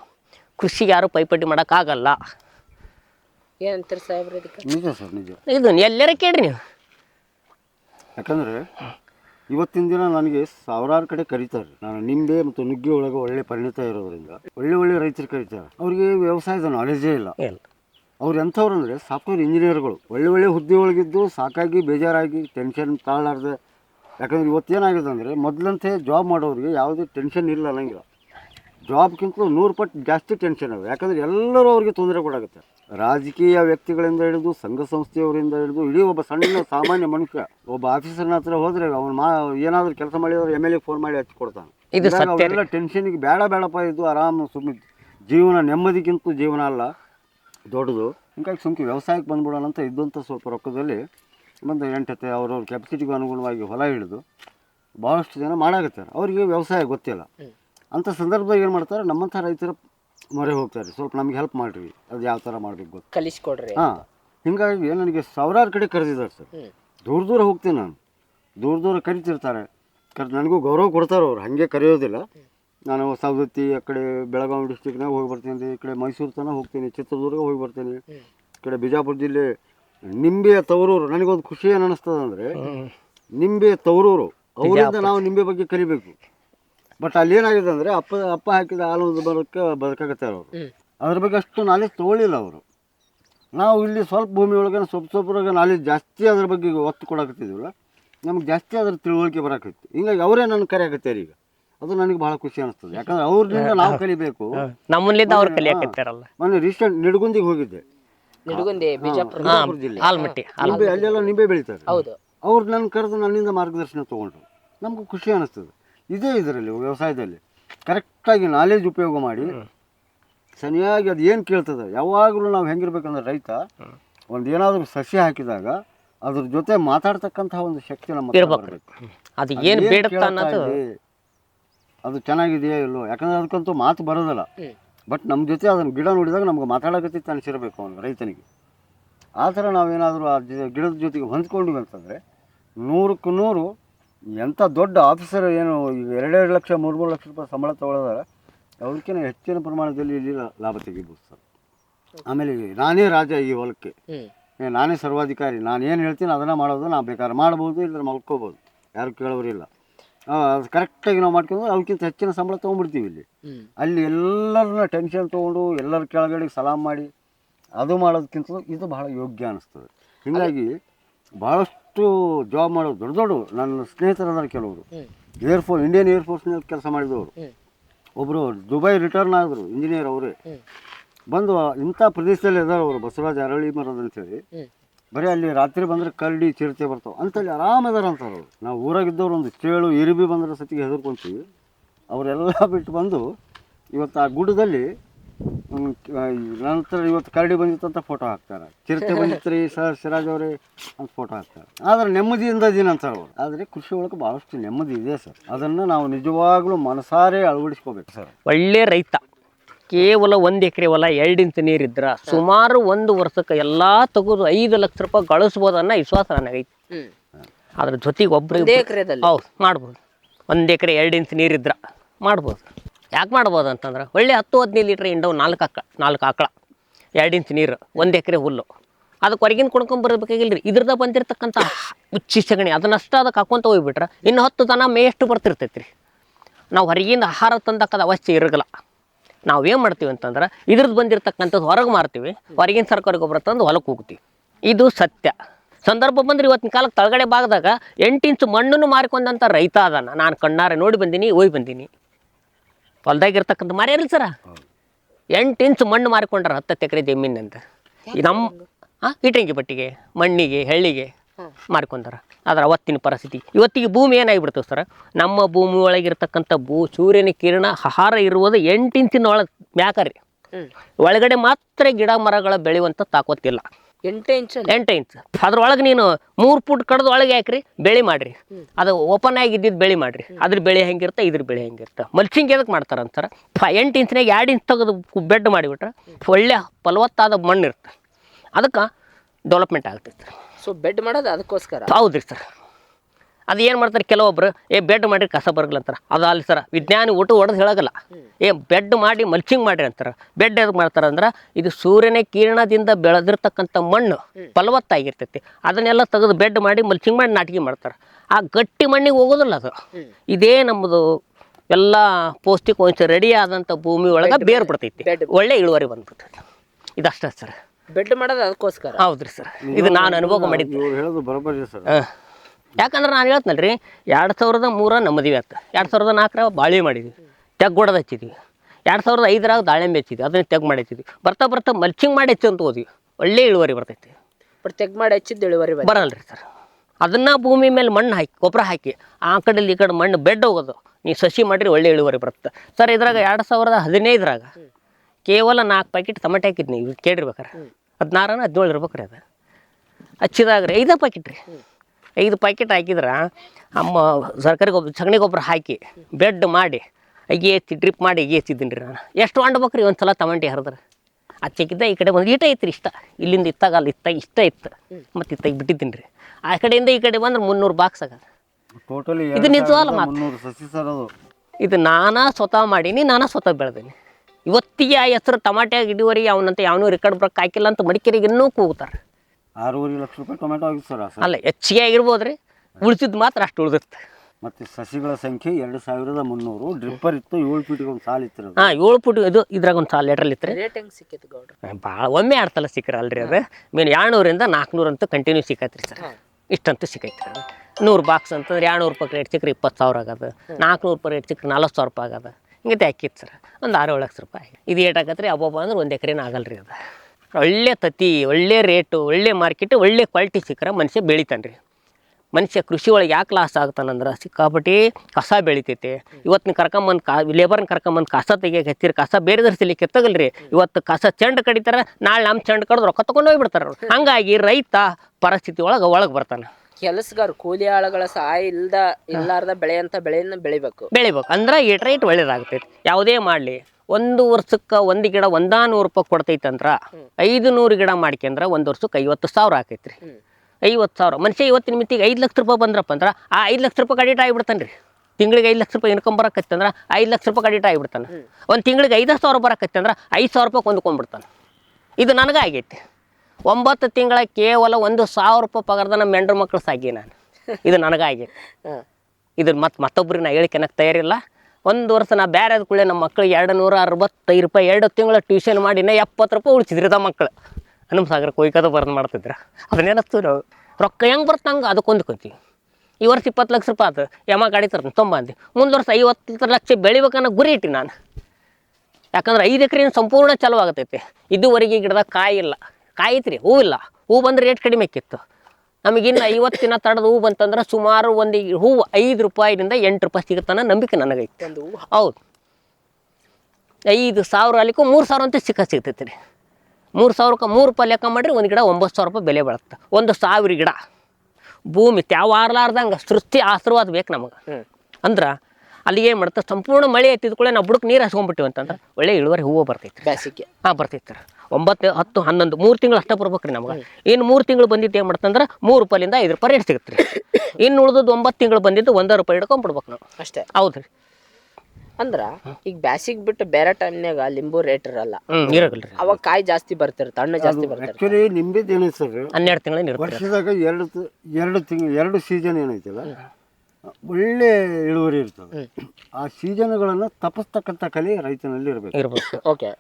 ಕೃಷಿಗೆ ಯಾರು ಪೈಪೋಟಿ ಮಾಡೋಕ್ಕಾಗಲ್ಲ. ಆಗಲ್ಲ ಸಾಹೇಬ್ರ ಇದಕ್ಕೆ? ನಿಜ ಸರ್ ನಿಜ. ಇದು ಎಲ್ಲರ ಕೇಳ್ರಿ ನೀವು. ಯಾಕಂದ್ರೆ ಇವತ್ತಿನ ದಿನ ನನಗೆ ಸಾವಿರಾರು ಕಡೆ ಕರೀತಾರೆ. ನಾನು ನಿಂಬೆ ಮತ್ತು ನುಗ್ಗೆ ಒಳಗೆ ಒಳ್ಳೆ ಪರಿಣಿತ ಇರೋದ್ರಿಂದ. ಒಳ್ಳೆ ಒಳ್ಳೆ ರೈತರು ಕರೀತಾರೆ. ಅವರಿಗೆ ವ್ಯವಸಾಯದ ನಾಲೆಜೇ ಇಲ್ಲ. ಇಲ್ಲ. ಅವ್ರು ಎಂಥವ್ರು ಅಂದರೆ ಸಾಫ್ಟ್ವೇರ್ ಇಂಜಿನಿಯರ್ಗಳು ಒಳ್ಳೆ ಒಳ್ಳೆ ಹುದ್ದೆ ಒಳಗಿದ್ದು ಸಾಕಾಗಿ ಬೇಜಾರಾಗಿ ಟೆನ್ಷನ್ ತಾಳಾರ್ದೆ ಯಾಕಂದ್ರೆ ಇವತ್ತೇನಾಗಿದೆ ಅಂದರೆ ಮೊದಲಂತೆ ಜಾಬ್ ಮಾಡೋರಿಗೆ ಯಾವುದೇ ಟೆನ್ಷನ್ ಇಲ್ಲ ಅನ್ನಂಗಿಲ್ಲ ಜಾಬ್ಗಿಂತಲೂ ನೂರು ಪಟ್ಟು ಜಾಸ್ತಿ ಟೆನ್ಷನ್ ಅವೆ. ಯಾಕಂದರೆ ಎಲ್ಲರೂ ಅವ್ರಿಗೆ ತೊಂದರೆ ಕೊಡಾಗುತ್ತೆ. ರಾಜಕೀಯ ವ್ಯಕ್ತಿಗಳಿಂದ ಹಿಡಿದು ಸಂಘ ಸಂಸ್ಥೆಯವರಿಂದ ಹಿಡಿದು ಇಡೀ ಒಬ್ಬ ಸಣ್ಣ ಸಾಮಾನ್ಯ ಮನುಷ್ಯ ಒಬ್ಬ ಆಫೀಸರ್ನ ಹತ್ರ ಹೋದರೆ ಅವ್ನು ಮಾ ಏನಾದರೂ ಕೆಲಸ ಮಾಡಿದ್ರೆ ಎಂ ಎಲ್ ಎ ಫೋನ್ ಮಾಡಿ ಹಚ್ಚಿ ಕೊಡ್ತಾನೆ. ಇದು ಹೀಗಾಗಿ ಸತ್ಯ ರೀ. ಅವೆಲ್ಲ ಟೆನ್ಷನ್ಗೆ ಬೇಡ ಬೇಡಪ್ಪ ಇದು ಆರಾಮ ಸುಮ್ಮನೆ ಜೀವನ ನೆಮ್ಮದಿಗಿಂತೂ ಜೀವನ ಅಲ್ಲ. ದೊಡ್ಡದು. ಹಿಂಗಾಗಿ ಸುಮ್ಕೆ ವ್ಯವಸಾಯಕ್ಕೆ ಬಂದ್ಬಿಡೋಣ ಅಂತ ಇದ್ದಂಥ ಸ್ವಲ್ಪ ರೊಕ್ಕದಲ್ಲಿ ಒಂದು ಎಂಟತ್ತೆ ಅವ್ರವ್ರ ಕೆಪಾಸಿಟಿಗೂ ಅನುಗುಣವಾಗಿ ಹೊಲ ಹಿಡಿದು ಭಾಳಷ್ಟು ಜನ ಮಾಡಾಕತ್ತಾರೆ. ಅವರಿಗೆ ವ್ಯವಸಾಯ ಗೊತ್ತಿಲ್ಲ. ಅಂಥ ಸಂದರ್ಭದಾಗ ಏನು ಮಾಡ್ತಾರೆ? ನಮ್ಮಂಥ ರೈತರ ಮೊರೆ ಹೋಗ್ತಾರೆ. ಸ್ವಲ್ಪ ನಮ್ಗೆ ಹೆಲ್ಪ್ ಮಾಡಿರಿ. ಅದು ಯಾವ ಥರ ಮಾಡಬೇಕು ಗೊತ್ತು. ಕಲಿಸ್ಕೊಡ್ರಿ ಹಾಂ. ಹಿಂಗಾಗಿ ನನಗೆ ಸಾವಿರಾರು ಕಡೆ ಕರೆದಿದ್ದಾರೆ ಸರ್. ದೂರ ದೂರ ಹೋಗ್ತೀನಿ ನಾನು. ದೂರ ದೂರ ಕರಿತಿರ್ತಾರೆ. ಕರೆ ನನಗೂ ಗೌರವ ಕೊಡ್ತಾರೆ ಅವ್ರು. ಹಾಗೆ ಕರೆಯೋದಿಲ್ಲ. ನಾನು ಸವದತ್ತಿ ಆ ಕಡೆ ಬೆಳಗಾವಿ ಡಿಸ್ಟಿಕ್ನಾಗ ಹೋಗಿ ಬರ್ತೀನಿ ಈ ಕಡೆ ಮೈಸೂರು ತನಕ ಹೋಗ್ತೀನಿ ಚಿತ್ರದುರ್ಗ ಹೋಗಿ ಬರ್ತೀನಿ. ಈ ಕಡೆ ಬಿಜಾಪುರ ಜಿಲ್ಲೆ ನಿಂಬೆಯ ತವರೂರು ನನಗೊಂದು ಖುಷಿ ಏನು ಅನ್ನಿಸ್ತದೆ ಅಂದರೆ ನಿಂಬೆ ತವರೂರು ಅವರಿಂದ ನಾವು ನಿಂಬೆ ಬಗ್ಗೆ ಕಲಿಬೇಕು. ಬಟ್ ಅಲ್ಲಿ ಏನಾಗಿದೆ ಅಂದರೆ ಅಪ್ಪ ಅಪ್ಪ ಹಾಕಿದ ಹಾಲು ಬರೋಕ್ಕೆ ಬದುಕಾಗತ್ತಾರೆ ಅವರು. ಅದ್ರ ಬಗ್ಗೆ ಅಷ್ಟು ನಾಲೆಜ್ ತೊಗೊಳ್ಳಿಲ್ಲ ಅವರು. ನಾವು ಇಲ್ಲಿ ಸ್ವಲ್ಪ ಭೂಮಿ ಒಳಗೆ ಸ್ವಲ್ಪ ಸ್ವಲ್ಪ ನಾಲೆಜ್ ಜಾಸ್ತಿ ಅದ್ರ ಬಗ್ಗೆ ಒತ್ತು ಕೊಡಕತ್ತಿದ್ವಲ್ಲ ನಮ್ಗೆ ಜಾಸ್ತಿ ಅದ್ರ ತಿಳುವಳಿಕೆ ಬರಕತ್ತಿ. ಹಿಂಗಾಗಿ ಅವರೇ ನನ್ನ ಕರೆಯಾಕತ್ತಾರೆ ಈಗ. ಅದು ನನಗೆ ಬಹಳ ಖುಷಿ ಅನಿಸ್ತದೆ. ಯಾಕಂದ್ರೆ ಅವ್ರಿಂದ ನಾವು ಕಲಿಬೇಕು. ನಮ್ಮಲ್ಲಿದ್ದ ಅವ್ರು ಕಲಿಯಾಕತ್ತಾರಲ್ಲ ಮೊನ್ನೆ ರೀಸೆಂಟ್ ನಿಡಗುಂದಿಗೆ ಹೋಗಿದ್ದೆ. ನಿಡಗುಂದಿ ಬಿಜಾಪುರ ಬಿಜಾಪುರ ಜಿಲ್ಲೆ. ಆಲ್ಮಟ್ಟಿ ನಿಂಬೆ ಅಲ್ಲೆಲ್ಲ ನಿಂಬೆ ಬೆಳಿತಾರೆ. ಹೌದು. ಅವ್ರು ನನ್ನ ಕರೆದು ನನ್ನಿಂದ ಮಾರ್ಗದರ್ಶನ ತಗೊಂಡ್ರು. ನಮ್ಗೆ ಖುಷಿ ಅನಿಸ್ತದೆ. ಇದೇ ಇದರಲ್ಲಿ ವ್ಯವಸಾಯದಲ್ಲಿ. ಕರೆಕ್ಟಾಗಿ ನಾಲೆಜ್ ಉಪಯೋಗ ಮಾಡಿ ಸರಿಯಾಗಿ ಅದು ಏನು ಕೇಳ್ತದೆ ಯಾವಾಗಲೂ ನಾವು ಹೆಂಗಿರ್ಬೇಕಂದ್ರೆ ರೈತ ಒಂದು ಏನಾದರೂ ಸಸ್ಯ ಹಾಕಿದಾಗ ಅದ್ರ ಜೊತೆ ಮಾತಾಡ್ತಕ್ಕಂತಹ ಒಂದು ಶಕ್ತಿ ನಮ್ಮ ಅದು ಏನು ಬೇಡ ಅನ್ನೋದು? ಅದು ಚೆನ್ನಾಗಿದೆಯಾ ಇಲ್ಲೋ ಯಾಕಂದ್ರೆ ಅದಕ್ಕಂತೂ ಮಾತು ಬರೋದಿಲ್ಲ. ಬಟ್ ನಮ್ಮ ಜೊತೆ ಅದನ್ನು ಗಿಡ ನೋಡಿದಾಗ ನಮ್ಗೆ ಮಾತಾಡಕತ್ತಿತ್ತು ಅನಿಸಿರ್ಬೇಕು ಅವನು ರೈತನಿಗೆ. ಆ ಥರ ನಾವೇನಾದರೂ ಆ ಗಿಡದ ಜೊತೆಗೆ ಹೊಂದ್ಕೊಂಡ್ವಿ ಅಂತಂದರೆ ನೂರಕ್ಕೂ ನೂರು ಎಂಥ ದೊಡ್ಡ ಆಫೀಸರ್ ಏನು ಈಗ ಎರಡೆರಡು ಲಕ್ಷ ಮೂರು ಮೂರು ಲಕ್ಷ ರೂಪಾಯಿ ಸಂಬಳ ತೊಗೊಳೋದಾರೆ ಅವ್ರಿಗಿಂತ ಹೆಚ್ಚಿನ ಪ್ರಮಾಣದಲ್ಲಿ ಇಲ್ಲಿ ಲಾಭ ತೆಗಿಬೋದು ಸರ್. ಆಮೇಲೆ ನಾನೇ ರಾಜ ಈ ಹೊಲಕ್ಕೆ. ನಾನೇ ಸರ್ವಾಧಿಕಾರಿ ನಾನು ಏನು ಹೇಳ್ತೀನಿ ಅದನ್ನು ಮಾಡೋದು ನಾನು ಬೇಕಾದ್ರೆ ಮಾಡ್ಬೋದು ಇಲ್ಲದ್ರೆ ಮಲ್ಕೋಬೋದು. ಯಾರು ಕೇಳೋರಿಲ್ಲ ಅದು ಕರೆಕ್ಟಾಗಿ ನಾವು ಮಾಡ್ಕೊಂಡು ಅವಕ್ಕಿಂತ ಹೆಚ್ಚಿನ ಸಂಬಳ ತೊಗೊಂಡ್ಬಿಡ್ತೀವಿ ಇಲ್ಲಿ. ಅಲ್ಲಿ ಎಲ್ಲರನ್ನ ಟೆನ್ಷನ್ ತೊಗೊಂಡು ಎಲ್ಲರ ಕೆಳಗಡೆ ಸಲಾಮ್ ಮಾಡಿ ಅದು ಮಾಡೋದಕ್ಕಿಂತ ಇದು ಬಹಳ ಯೋಗ್ಯ ಅನಿಸ್ತದೆ. ಹೀಗಾಗಿ ಭಾಳಷ್ಟು ಜಾಬ್ ಮಾಡೋದು ದೊಡ್ಡ ದೊಡ್ಡ ನನ್ನ ಸ್ನೇಹಿತರದಾರ ಕೆಲವರು. ಏರ್ಫೋರ್ಸ್ ಇಂಡಿಯನ್ ಏರ್ಫೋರ್ಸ್ನಲ್ಲಿ ಕೆಲಸ ಮಾಡಿದವರು. ಒಬ್ಬರು ದುಬೈ ರಿಟರ್ನ್ ಆದರು ಇಂಜಿನಿಯರ್ ಅವರೇ. ಬಂದು ಇಂಥ ಪ್ರದೇಶದಲ್ಲಿ ಇದ್ದಾರೆ ಅವರು ಬಸವರಾಜ ಅರಳಿ ಮರದ ಅಂತೇಳಿ. ಬರೀ ಅಲ್ಲಿ ರಾತ್ರಿ ಬಂದ್ರೆ ಕರಡಿ ಚಿರತೆ ಬರ್ತಾವೆ. ಅಂತಲ್ಲಿ ಆರಾಮ ಇದಾರೆ ಅಂತಾರೆ ಅವರು. ನಾವು ಊರಾಗಿದ್ದವ್ರು ಒಂದು ಚೇಳು ಇರಿಬಿ ಬಂದ್ರೆ ಸತಿಗೆ ಹೆದರ್ಕೊಂತೀವಿ. ಅವರೆಲ್ಲ ಬಿಟ್ಟು ಬಂದು ಇವತ್ತು ಆ ಗುಡ್ಡದಲ್ಲಿ ನಂತರ ಇವತ್ತು ಕರಡಿ ಬಂದಿತ್ತು ಅಂತ ಫೋಟೋ ಹಾಕ್ತಾರೆ. ಚಿರತೆ ಬಂದಿತ್ತು ರೀ ಸರ್ ಸಿರಾಜ್ ಅವರೇ ಅಂತ ಫೋಟೋ ಹಾಕ್ತಾರೆ. ಆದ್ರೆ ನೆಮ್ಮದಿಯಿಂದ ದಿನ ಅಂತಾರೆ ಅವರು. ಆದರೆ ಕೃಷಿ ಒಳಗೆ ಭಾಳಷ್ಟು ನೆಮ್ಮದಿ ಇದೆ ಸರ್. ಅದನ್ನು ನಾವು ನಿಜವಾಗ್ಲೂ ಮನಸಾರೆ ಅಳವಡಿಸ್ಕೋಬೇಕು ಸರ್. ಒಳ್ಳೆ ರೈತ. ಕೇವಲ ಒಂದು ಎಕರೆ ಹೊಲ ಎರಡು ಇಂಚು ನೀರಿದ್ರ ಸುಮಾರು ಒಂದು ವರ್ಷಕ್ಕೆ ಎಲ್ಲಾ ತೆಗೆದು ಐದು ಲಕ್ಷ ರೂಪಾಯಿ ಗಳಿಸ್ಬೋದು ಅನ್ನೋ ವಿಶ್ವಾಸ ನನಗೈತಿ. ಐತಿ ಅದ್ರ ಜೊತೆಗೆ ಒಬ್ಬರು ಹೌದು ಮಾಡ್ಬೋದು. ಒಂದು ಎಕರೆ ಎರಡು ಇಂಚು ನೀರಿದ್ರ ಮಾಡ್ಬೋದು. ಯಾಕೆ ಮಾಡ್ಬೋದು ಅಂತಂದ್ರೆ ಒಳ್ಳೆ ಹತ್ತು ಹದಿನೈದು ಲೀಟ್ರ್ ಇಂಡವು ನಾಲ್ಕು ಆಕಳ ನಾಲ್ಕು ಆಕಳ ಎರಡು ಇಂಚು ನೀರು ಒಂದು ಎಕರೆ ಹುಲ್ಲು. ಅದಕ್ಕೆ ಹೊರಗಿನ ಕೊಂಡ್ಕೊಂಡ್ ರೀ ಇದ್ರದ ಬಂದಿರತಕ್ಕಂಥ ಉಚ್ಚಿ ಸಗಣಿ ಅದನ್ನಷ್ಟು ಅದಕ್ಕೆ ಹಾಕೊಂತ ಹೋಗ್ಬಿಟ್ರೆ ಇನ್ನು ಹತ್ತು ದನ ಮೇ ಎಷ್ಟು ಬರ್ತಿರ್ತೈತಿ ರೀ ನಾವು ಹೊರಗಿಂದ ಆಹಾರ ತಂದಕ್ಕದ ಅವಶ್ಯ ಇರಗಲ್ಲ. ನಾವೇನು ಮಾಡ್ತೀವಿ ಅಂತಂದ್ರೆ ಇದ್ರದ್ದು ಬಂದಿರತಕ್ಕಂಥದ್ದು ಹೊರಗೆ ಮಾರ್ತೀವಿ, ಹೊರಗಿನ ಸರ್ಕಾರಿ ಗೊಬ್ಬರ ತಂದು ಹೊಲಕ್ಕೆ ಹೋಗ್ತೀವಿ. ಇದು ಸತ್ಯ. ಸಂದರ್ಭ ಬಂದ್ರೆ ಇವತ್ತಿನ ಕಾಲಕ್ಕೆ ತಳಗಡೆ ಭಾಗದಾಗ ಎಂಟು ಇಂಚು ಮಣ್ಣನ್ನು ಮಾರಿಕೊಂಡಂಥ ರೈತ ಅದಾನ. ನಾನು ಕಣ್ಣಾರೆ ನೋಡಿ ಬಂದೀನಿ ಹೋಗಿ ಬಂದೀನಿ. ಹೊಲ್ದಾಗಿರ್ತಕ್ಕಂಥ ಮಾರ್ಯಾರಿಲ್ಲ ಸರ? ಎಂಟು ಇಂಚು ಮಣ್ಣು ಮಾರಿಕೊಂಡ್ರ ಹತ್ತತ್ತು ಎಕರೆ ಇದು ನಮ್ಮ ಹಾಂ ಇಟಂಗಿ ಬಟ್ಟಿಗೆ ಮಣ್ಣಿಗೆ, ಹೆಳ್ಳಿಗೆ. ಮಾರ್ಕೊಂಡಾರ ಆದ್ರೆ ಅವತ್ತಿನ ಪರಿಸ್ಥಿತಿ. ಇವತ್ತಿಗೆ ಭೂಮಿ ಏನಾಗಿಬಿಡ್ತದೆ ಸರ್? ನಮ್ಮ ಭೂಮಿ ಒಳಗಿರ್ತಕ್ಕಂಥ ಭೂ ಸೂರ್ಯನ ಕಿರಣ ಆಹಾರ ಇರುವುದು ಎಂಟು ಇಂಚಿನ ಒಳಗೆ ಮ್ಯಾಕರಿ ಒಳಗಡೆ ಮಾತ್ರ ಗಿಡ ಮರಗಳ ಬೆಳೆಯುವಂಥ ತಾಕೋತಿಲ್ಲ ಎಂಟು ಇಂಚ್ ಎಂಟು ಇಂಚ್. ಅದ್ರೊಳಗೆ ನೀನು ಮೂರು ಫುಟ್ ಕಡ್ದು ಒಳಗೆ ಹಾಕ್ರಿ ಬೆಳೆ ಮಾಡ್ರಿ. ಅದು ಓಪನ್ ಆಗಿದ್ದಿದ್ದು ಬೆಳೆ ಮಾಡ್ರಿ. ಅದ್ರ ಬೆಳೆ ಹೆಂಗಿರುತ್ತೆ ಇದ್ರ ಬೆಳೆ ಹೆಂಗಿರುತ್ತೆ. ಮಲ್ಚಿಂಗ್ ಎದಕ್ಕೆ ಮಾಡ್ತಾರೆ ಅಂತಾರೆ ಎಂಟು ಇಂಚ್ನಾಗ ಎರಡು ಇಂಚ್ ತೆಗೆದು ಬೆಡ್ ಮಾಡಿಬಿಟ್ರೆ ಒಳ್ಳೆ ಫಲವತ್ತಾದ ಮಣ್ಣು ಇರುತ್ತೆ ಅದಕ್ಕೆ ಡೆವಲಪ್ಮೆಂಟ್ ಆಗ್ತೈತೆ ಸೊ ಬೆಡ್ ಮಾಡೋದು ಅದಕ್ಕೋಸ್ಕರ. ಹೌದ್ರಿ ಸರ್. ಅದು ಏನು ಮಾಡ್ತಾರೆ ಕೆಲವೊಬ್ರು ಏ ಬೆಡ್ ಮಾಡಿರಿ ಕಸ ಬರಗಲ್ಲ ಅಂತಾರೆ. ಅದು ಅಲ್ಲಿ ಸರ್ ವಿಜ್ಞಾನಿ ಊಟ ಹೊಡೆದು ಹೇಳೋಗಲ್ಲ. ಏ ಬೆಡ್ ಮಾಡಿ ಮಲ್ಚಿಂಗ್ ಮಾಡಿರಿ ಅಂತಾರೆ. ಬೆಡ್ ಎದಕ್ಕೆ ಮಾಡ್ತಾರೆ ಅಂದ್ರೆ ಇದು ಸೂರ್ಯನ ಕಿರಣದಿಂದ ಬೆಳೆದಿರ್ತಕ್ಕಂಥ ಮಣ್ಣು ಫಲವತ್ತಾಗಿರ್ತೈತಿ. ಅದನ್ನೆಲ್ಲ ತೆಗೆದು ಬೆಡ್ ಮಾಡಿ ಮಲ್ಚಿಂಗ್ ಮಾಡಿ ನಾಟಕಿ ಮಾಡ್ತಾರೆ. ಆ ಗಟ್ಟಿ ಮಣ್ಣಿಗೆ ಹೋಗೋದಿಲ್ಲ ಅದು. ಇದೇ ನಮ್ಮದು ಎಲ್ಲ ಪೌಷ್ಟಿಕಾಂಶ ರೆಡಿ ಆದಂಥ ಭೂಮಿ ಒಳಗೆ ಬೇರು ಬಿಡ್ತೈತಿ ಒಳ್ಳೆ ಇಳುವರಿ ಬಂದ್ಬಿಡ್ತೈತಿ. ಇದಷ್ಟೇ ಸರ್. ಬೆಡ್ ಮಾಡೋದು ಅದಕ್ಕೋಸ್ಕರ. ಹೌದ್ರಿ ಸರ್. ಇದು ನಾನು ಅನುಭವ ಮಾಡಿದ್ದೆ. ಇವ್ರು ಹೇಳೋದು ಬರೋಬ್ಬರಿ ಸರ್. ಹಾಂ. ಯಾಕಂದ್ರೆ ನಾನು ಹೇಳ್ತನಲ್ಲ ರೀ ಎರಡು ಸಾವಿರದ ಮೂರ ನಮ್ಮ ಮದುವೆ ಆಯ್ತು. ಎರಡು ಸಾವಿರದ ನಾಲ್ಕರಾಗ ಬಾಳೆ ಮಾಡಿದ್ವಿ. ತೆಗ್ ಹೊಡೆದು ಹಚ್ಚಿದ್ವಿ. ಎರಡು ಸಾವಿರದ ಐದರಾಗ ದಾಳಿಂಬೆ ಹಚ್ಚಿದ್ವಿ. ಅದನ್ನ ತೆಗ್ ಮಾಡಿ ಹಚ್ಚಿದ್ವಿ. ಬರ್ತಾ ಬರ್ತಾ ಮಲ್ಚಿಂಗ್ ಮಾಡಿ ಹಚ್ಚಿ ಅಂತ ಹೋದ್ವಿ. ಒಳ್ಳೆ ಇಳುವರಿ ಬರ್ತೈತಿ. ಬಟ್ ತೆಗ್ ಮಾಡಿ ಹಚ್ಚಿದ್ದು ಇಳುವರಿ. ಬರಲ್ಲ ರೀ ಸರ್. ಅದನ್ನ ಭೂಮಿ ಮೇಲೆ ಮಣ್ಣು ಹಾಕಿ ಗೊಬ್ಬರ ಹಾಕಿ ಆ ಕಡೆಲಿ ಈ ಕಡೆ ಮಣ್ಣು ಬೆಡ್ ಹೋಗೋದು. ನೀವು ಸಸಿ ಮಾಡಿರಿ ಒಳ್ಳೆ ಇಳುವರಿ ಬರುತ್ತೆ. ಸರ್ ಇದ್ರಾಗ ಎರಡು ಸಾವಿರದ ಹದಿನೈದರಾಗ ಕೇವಲ ನಾಲ್ಕು ಪ್ಯಾಕೆಟ್ ಟಮಟೆ ಹಾಕಿದ್ನಿ ನೀವು ಕೇಳಿರ್ಬೇಕಾರೆ. ಹದಿನಾರನ ಹದಿನೇಳು ಇರ್ಬೇಕು ರೀ ಅದು. ಹಚ್ಚಿದಾಗ ರೀ ಐದೇ ಪ್ಯಾಕೆಟ್ ರೀ. ಐದು ಪ್ಯಾಕೆಟ್ ಹಾಕಿದ್ರೆ ಅಮ್ಮ ಸರ್ಕಾರಿ ಗೊಬ್ಬರ ಸಗಣಿ ಗೊಬ್ಬರ ಹಾಕಿ ಬೆಡ್ ಮಾಡಿ ಅಗಿ ಎತ್ತಿ ಡ್ರಿಪ್ ಮಾಡಿ ಅಗಿ ಎತ್ತಿದ್ದೀನಿ ರೀ ನಾನು. ಎಷ್ಟು ಅಂಡ್ಬೇಕು ರೀ ಒಂದು ಸಲ ತಮಂಟಿ ಹರಿದ್ರೆ. ಹಚ್ಚಕ್ಕಿದ್ದ ಈ ಕಡೆ ಒಂದು ಈಟ ಐತ್ರಿ ಇಷ್ಟ. ಇಲ್ಲಿಂದ ಇತ್ತಾಗ ಅಲ್ಲಿ ಇತ್ತಾಗ ಇಷ್ಟ ಇತ್ತು. ಮತ್ತು ಇತ್ತಾಗ ಬಿಟ್ಟಿದ್ದೀನಿ ರೀ. ಆ ಕಡೆಯಿಂದ ಈ ಕಡೆ ಬಂದ್ರೆ ಮುನ್ನೂರು ಬಾಕ್ಸ್ ಆಗದ. ಟೋಟಲಿ ಇದು ನಿಜವಲ್ಲ ಮಾತು. ಇದು ನಾನಾ ಸ್ವತಃ ಮಾಡೀನಿ ನಾನಾ ಸ್ವತಃ ಬೆಳೆದೀನಿ. ಇವತ್ತಿಗೆ ಆ ಹೆಸರು ಟಮಾಟೆ ಇಡುವರಿ ಅವನಂತ ಯಾವನೂ ರೆಕಾರ್ಡ್ ಬರಕ್ಕೆ ಹಾಕಿಲ್ಲ ಅಂತ ಮಡಿಕೇರಿಗೆ ಇನ್ನೂ ಕೂಗುತ್ತಾರೆ. ಆರೂವರೆ ಲಕ್ಷ ರೂಪಾಯಿ ಟೊಮೆಟೊ ಆಗಿತ್ತು ಸರ್ ಆ ಸಲ. ಅಲ್ಲ ಹೆಚ್ಚಿಗೆ ಆಗಿರ್ಬೋದು ರೀ ಉಳಿಸಿದ್ದು ಮಾತ್ರ ಅಷ್ಟು ಉಳಿದಿರುತ್ತೆ. ಮತ್ತೆ ಸಸಿಗಳ ಸಂಖ್ಯೆ ಎರಡು ಸಾವಿರದ ಮುನ್ನೂರು ಡ್ರಿಪ್ಪರ್ ಇತ್ತು ಏಳು ಫೀಟ್ಗೆ ಒಂದು ಸಾಲು ಇತ್ತು ಹಾಂ ಏಳು ಫುಟ್ ಇದು ಇದ್ರಾಗ ಒಂದು ಸಾಲು ಲೆಟ್ರಲ್ಲಿ ಇತ್ತು ರೇಟ್ ಹೆಂಗೆ ಸಿಕ್ಕಿತ್ತು ಗೌಡ್ರ? ಭಾಳ ಒಮ್ಮೆ ಆಡ್ತಲ್ಲ ಸಿಕ್ಕರ ಅಲ್ರಿ ಅದು. ಮೀನು ಏಳ್ನೂರಿಂದ ನಾಲ್ಕುನೂರು ಅಂತೂ ಕಂಟಿನ್ಯೂ ಸಿಕ್ಕೈತ್ರಿ ಸರ್. ಇಷ್ಟಂತೂ ಸಿಕ್ಕೈತ್ರಿ ಅದು. ನೂರು ಬಾಕ್ಸ್ ಅಂತಂದ್ರೆ ಏಳ್ನೂರು ರೂಪಾಯಿ ರೇಟ್ ಸಿಕ್ಕರೆ ಇಪ್ಪತ್ತು ಸಾವಿರ ಆಗೋದು. ನಾಲ್ಕುನೂರು ರೂಪಾಯಿ ರೇಟ್ ಸಿಕ್ಕರೆ ನಲ್ವತ್ತು ಸಾವಿರ ರೂಪಾಯಿ ಆಗದ. ಹಿಂಗೆ ಹಾಕಿತ್ತು ಸರ್. ಒಂದು ಆರು ಏಳು ಲಕ್ಷ ರೂಪಾಯಿ. ಇದು ಏಟ್ ರೀ ಅಬ್ಬಬ್ಬ ಅಂದ್ರೆ ಒಂದು ಎಕರೆನ ಆಗಲ್ಲ ರೀ ಅದು. ಒಳ್ಳೆ ತತ್ತಿ, ಒಳ್ಳೆ ರೇಟು ಒಳ್ಳೆ ಮಾರ್ಕೆಟ್ ಒಳ್ಳೆ ಕ್ವಾಲಿಟಿ ಸಿಕ್ಕರೆ ಮನುಷ್ಯ ಬೆಳಿತಾನೆ ರೀ ಮನುಷ್ಯ ಕೃಷಿ ಒಳಗೆ ಯಾಕೆ ಲಾಸ್ ಆಗ್ತಾನಂದ್ರೆ, ಸಿಕ್ಕಾಪಟ್ಟಿ ಕಸ ಬೆಳಿತೈತೆ. ಇವತ್ತಿನ ಕರ್ಕೊಂಬಂದು ಕಾ ಲೇಬರ್ನ ಕರ್ಕೊಂಬಂದು ಕಸ ತೆಗಿಯಕ್ಕೆ ಹಚ್ಚಿರಿ ಕಸ ಬೇರೆ ದರ್ಸಲಿಕ್ಕೆ ರೀ ಇವತ್ತು ಕಸ ಚೆಂಡು ಕಡಿತಾರೆ, ನಾಳೆ ನಮ್ಮ ಚೆಂಡು ಕಡ್ದು ರೊಕ್ಕ ತೊಗೊಂಡು ಹೋಗ್ಬಿಡ್ತಾರೆ ಹಂಗಾಗಿ ರೈತ ಪರಿಸ್ಥಿತಿ ಒಳಗೆ ಒಳಗೆ ಬರ್ತಾನೆ. ಕೆಲಸಗಾರ ಕೂಲಿ ಆಳುಗಳ ಸಹಾಯ ಇಲ್ದ ಇಲ್ಲಾರ್ದ ಬೆಳೆ ಅಂತ ಬೆಳೆಯನ್ನ ಬೆಳಿಬೇಕು. ಬೆಳಿಬೇಕು. ಅಂದ್ರೆ ಇಟ್ ರೈಟ್ ಒಳ್ಳೇದಾಗ್ತೈತಿ. ಯಾವುದೇ ಮಾಡ್ಲಿ ಒಂದು ವರ್ಷಕ್ಕೆ ಒಂದು ಗಿಡ ಒಂದಾ ನೂರು ರೂಪಾಯಿ ಕೊಡ್ತೈತೆ ಅಂದ್ರ ಐದು ನೂರು ಗಿಡ ಮಾಡ್ಕೊಂಡ್ರ ಒಂದು ವರ್ಷಕ್ಕೆ ಐವತ್ತು ಸಾವಿರ ಆಕೈತ್ರಿ. ಐವತ್ತು ಸಾವಿರ. ಮನುಷ್ಯ ಇವತ್ತಿನ ಮಿತಿಗೆ ಐದು ಲಕ್ಷ ರೂಪಾಯಿ ಬಂದ್ರಪ್ಪ ಅಂದ್ರೆ ಆ ಐದು ಲಕ್ಷ ರೂಪಾಯಿ ಕಡಿಟ್ ಆಗಿಬಿಡ್ತಾನೆ ರೀ ತಿಂಗಳಿಗೆ ಐದು ಲಕ್ಷ ರೂಪಾಯಿ ಇನ್ಕಮ್ ಬರಕತ್ತೆ ಅಂದ್ರ ಐದು ಲಕ್ಷ ರೂಪಾಯಿ ಕಡಿಟ್ ಆಗಿಬಿಡ್ತಾನೆ. ಒಂದು ತಿಂಗಳಿಗೆ ಐದು ಸಾವಿರ ಬರಕತ್ತೆ ಅಂದ್ರ ಐದು ಸಾವಿರ ರೂಪಾಯಿ ಕೊಂಡ್ಕೊಂಡ್ಬಿಡ್ತಾನೆ ಇದು ನನಗೆ ಆಗೈತಿ. ಒಂಬತ್ತು ತಿಂಗಳ ಕೇವಲ ಒಂದು ಸಾವಿರ ರೂಪಾಯಿ ಪಗಾರದ ನಮ್ಮ ಮೆಂಡ್ರ ಮಕ್ಕಳು ಸಾಕಿ ನಾನು. ಇದು ನನಗಾಗಿ. ಇದನ್ನು ಇದ್ರ ಮತ್ತೆ ಮತ್ತೊಬ್ರಿಗೆ ನಾ ಹೇಳಿಕೆನಕ್ಕೆ ತಯಾರಿಲ್ಲ. ಒಂದು ವರ್ಷ ನಾ ಬೇರೆ ಕೂಡಲೇ ನಮ್ಮ ಮಕ್ಳಿಗೆ ಎರಡು ನೂರ ಅರವತ್ತೈದು ರೂಪಾಯಿ ಎರಡು ತಿಂಗಳ ಟ್ಯೂಷನ್ ಮಾಡಿ ಇನ್ನ ಎಪ್ಪತ್ತು ರೂಪಾಯಿ ಉಳಿಸಿದ್ರಿ ನಮ್ಮ ಮಕ್ಕಳು ಹನುಮ ಸಾಗರ ಕೊಯ್ಕದ ಬರ್ದು ಮಾಡ್ತಿದ್ರ. ಅದನ್ನೇನತ್ತು ನಾವು? ರೊಕ್ಕ ಹೆಂಗೆ ಬರ್ತ ಹಂಗೆ ಅದಕ್ಕೆ ಹೊಂದ್ಕೊತೀವಿ ಈ ವರ್ಷ ಇಪ್ಪತ್ತು ಲಕ್ಷ ರೂಪಾಯಿ ಆತು. ಯಮ ಗಾಡಿ ತರ್ತೀನಿ ತೊಂಬಂದು ಮುಂದೆ ವರ್ಷ ಐವತ್ತು ಲಕ್ಷ ಬೆಳಿಬೇಕನ್ನೋ ಗುರಿ ಇಟ್ಟಿ ನಾನು. ಯಾಕಂದ್ರೆ ಐದು ಎಕರೆ ಸಂಪೂರ್ಣ ಚಲೋ ಆಗತೈತಿ. ಇದುವರೆಗೆ ಗಿಡದಾಗ ಕಾಯಿ ಇಲ್ಲ. ಕಾಯಿ ಐತ್ರಿ ಇಲ್ಲ. ಹೂ ಬಂದ್ರೆ ರೇಟ್ ಕಡಿಮೆ ಆಕಿತ್ತು ನಮಗಿನ್ನು ದಿನ ತಡದ ಹೂ ಬಂತಂದ್ರೆ ಸುಮಾರು ಒಂದು ಹೂವು ಐದು ರೂಪಾಯಿನಿಂದ ಎಂಟು ರೂಪಾಯಿ ಸಿಗುತ್ತಾನ ನಂಬಿಕೆ ನನಗೈತೆ. ಒಂದು ಹೌದು. ಐದು ಸಾವಿರ ಅಲ್ಲಿಕ್ಕೂ ಮೂರು ಸಾವಿರ ಅಂತ ಸಿಕ್ಕ ಸಿಗ್ತೈತೆ ರೀ. ಮೂರು ಸಾವಿರಕ್ಕೆ ಮೂರು ರೂಪಾಯಿ ಲೆಕ್ಕ ಮಾಡಿರಿ ಒಂದು ಗಿಡ ಒಂಬತ್ತು ಸಾವಿರ ರೂಪಾಯಿ ಬೆಲೆ ಬೆಳತ್ತೆ ಒಂದು ಸಾವಿರ ಗಿಡ. ಭೂಮಿ ತ್ಯಾವಾರ್ಲಾರ್ದಂಗೆ ಸೃಷ್ಟಿ ಆಶೀರ್ವಾದ ಬೇಕು ನಮಗೆ. ಅಂದ್ರೆ ಅಲ್ಲಿ ಏನು ಮಾಡುತ್ತೆ ಸಂಪೂರ್ಣ ಮಳೆ ಎತ್ತಿದ ಕೂಡ ನಾವು ಬುಡಕ್ಕೆ ನೀರು ಹಸ್ಕೊಂಡ್ಬಿಟ್ಟಿವಿ ಅಂತಂದ್ರೆ ಒಳ್ಳೆ ಇಳುವರಿ ಹೂವು ಬರ್ತೈತೆ. ಬೇಸಿಗೆ ಹಾಂ ಬರ್ತೈತೆ ರೀ. ಒಂಬತ್ತು ಹತ್ತು ಹನ್ನೊಂದು ಮೂರು ತಿಂಗಳು ಅಷ್ಟೇ ಬರ್ಬೇಕು ರೀ ನಮ್ಗೆ ಇನ್ನು ಮೂರು ತಿಂಗಳು ಬಂದಿದ್ದು ಏನು ಮಾಡ್ತಂದ್ರೆ ಮೂರು ರೂಪಾಯಿಂದ ಐದು ರೂಪಾಯಿ ರೇಟ್ ಸಿಗುತ್ತೆ ರೀ ಇನ್ನು ಉಳಿದದ್ದು ಒಂಬತ್ತು ತಿಂಗಳು ಬಂದಿದ್ದು ಒಂದೇ ರೂಪಾಯಿ ಹಿಡ್ಕೊಂಡ್ಬಿಡ್ಬೇಕು ನಾವು. ಅಷ್ಟೇ. ಹೌದು ರೀ ಅಂದ್ರ ಈಗ ಬ್ಯಾಸಿಗ್ ಬಿಟ್ಟು ಬೇರೆ ಟೈಮ್ನಾಗ ಲಿಂಬು ರೇಟ್ ಇರಲ್ಲ. ಇರಲ್ಲ ಅವಾಗ ಕಾಯಿ ಜಾಸ್ತಿ ಬರ್ತಿರುತ್ತೆ ಹಣ್ಣು ಜಾಸ್ತಿ ಬರ್ತಿರುತ್ತೆ. ನಿಂಬೆ ನಿಂಬೆದು ಏನೈತೆ ಸರ್ ಹನ್ನೆರಡು ತಿಂಗಳ ವರ್ಷದಾಗ ಎರಡು ಎರಡು ತಿಂಗಳು ಎರಡು ಸೀಸನ್ ಏನೈತಲ್ಲ? ಒಳ್ಳೆ ಇಳುವರಿ ಇರ್ತದೆ. ಆ ಸೀಸನ್ಗಳನ್ನು ತಪ್ಪಿಸ್ತಕ್ಕಂಥ ಕಲೆ ರೈತನಲ್ಲಿ ಇರಬೇಕು. ಇರ್ಬೇಕು. ಓಕೆ.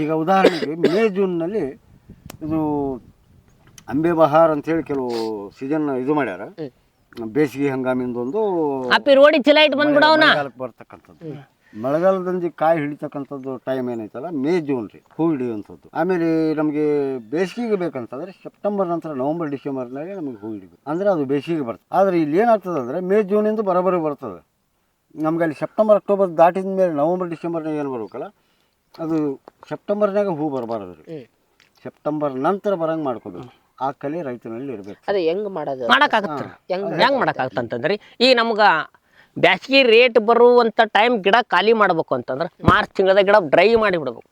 ಈಗ ಉದಾಹರಣೆಗೆ ಮೇ ಜೂನ್ನಲ್ಲಿ ಇದು ಅಂಬೆ ಬಹಾರ್ ಅಂತೇಳಿ ಕೆಲವು ಸೀಸನ್ ಇದು ಮಾಡ್ಯಾರ. ಬೇಸಿಗೆ ಹಂಗಾಮಿಂದೊಂದು ಅಪ್ಪಿ ರೋಡಿ ಚಲ ಇಟ್ಟು ಬಂದ್ಬಿಡವನ ಬರ್ತಕ್ಕಂಥದ್ದು. ಮಳೆಗಾಲದಲ್ಲಿ ಕಾಯಿ ಹಿಡಿತಕ್ಕಂಥದ್ದು ಟೈಮ್ ಏನೈತಲ್ಲ ಮೇ ಜೂನ್ ರೀ ಹೂ ಹಿಡಿಯುವಂಥದ್ದು. ಆಮೇಲೆ ನಮಗೆ ಬೇಸಿಗೆಗೆ ಬೇಕಂತಂದ್ರೆ ಸೆಪ್ಟೆಂಬರ್ ನಂತರ ನವಂಬರ್ ಡಿಸೆಂಬರ್ನಾಗೆ ನಮಗೆ ಹೂ ಹಿಡಿಬೇಕು. ಅಂದರೆ ಅದು ಬೇಸಿಗೆಗೆ ಬರ್ತದೆ. ಆದರೆ ಇಲ್ಲಿ ಏನಾಗ್ತದೆ ಅಂದರೆ ಮೇ ಜೂನಿಂದ ಬರೋಬ್ಬರಿ ಬರ್ತದೆ. ನಮ್ಗೆ ಅಲ್ಲಿ ಸೆಪ್ಟೆಂಬರ್ ಅಕ್ಟೋಬರ್ ದಾಟಿದ ಮೇಲೆ ನವಂಬರ್ ಡಿಸೆಂಬರ್ನಾಗ ಏನು ಬರಬೇಕಲ್ಲ ಅದು ಸೆಪ್ಟೆಂಬರ್ನಾಗ ಹೂ ಬರಬಾರದು ರೀ. ಸೆಪ್ಟೆಂಬರ್ ನಂತರ ಬರಂಗೆ ಮಾಡ್ಕೋಬೇಕು. ಆ ಕಲೆ ರೈತನಲ್ಲಿ ಇರಬೇಕು. ಅದೇ ಹೆಂಗ್ ಮಾಡೋದು? ಮಾಡಕ್ಕಾಗತ್ತೆ. ಹೆಂಗ್ ಹೆಂಗ್ ಮಾಡಕ್ಕಾಗತ್ತೆ ಅಂತಂದ್ರೆ ಈಗ ನಮ್ಗೆ ಬ್ಯಾಸ್ಗಿ ರೇಟ್ ಬರುವಂಥ ಟೈಮ್ ಗಿಡ ಖಾಲಿ ಮಾಡ್ಬೇಕು ಅಂತಂದ್ರೆ ಮಾರ್ಚ್ ತಿಂಗಳದ ಗಿಡ ಡ್ರೈ ಮಾಡಿ ಬಿಡ್ಬೇಕು.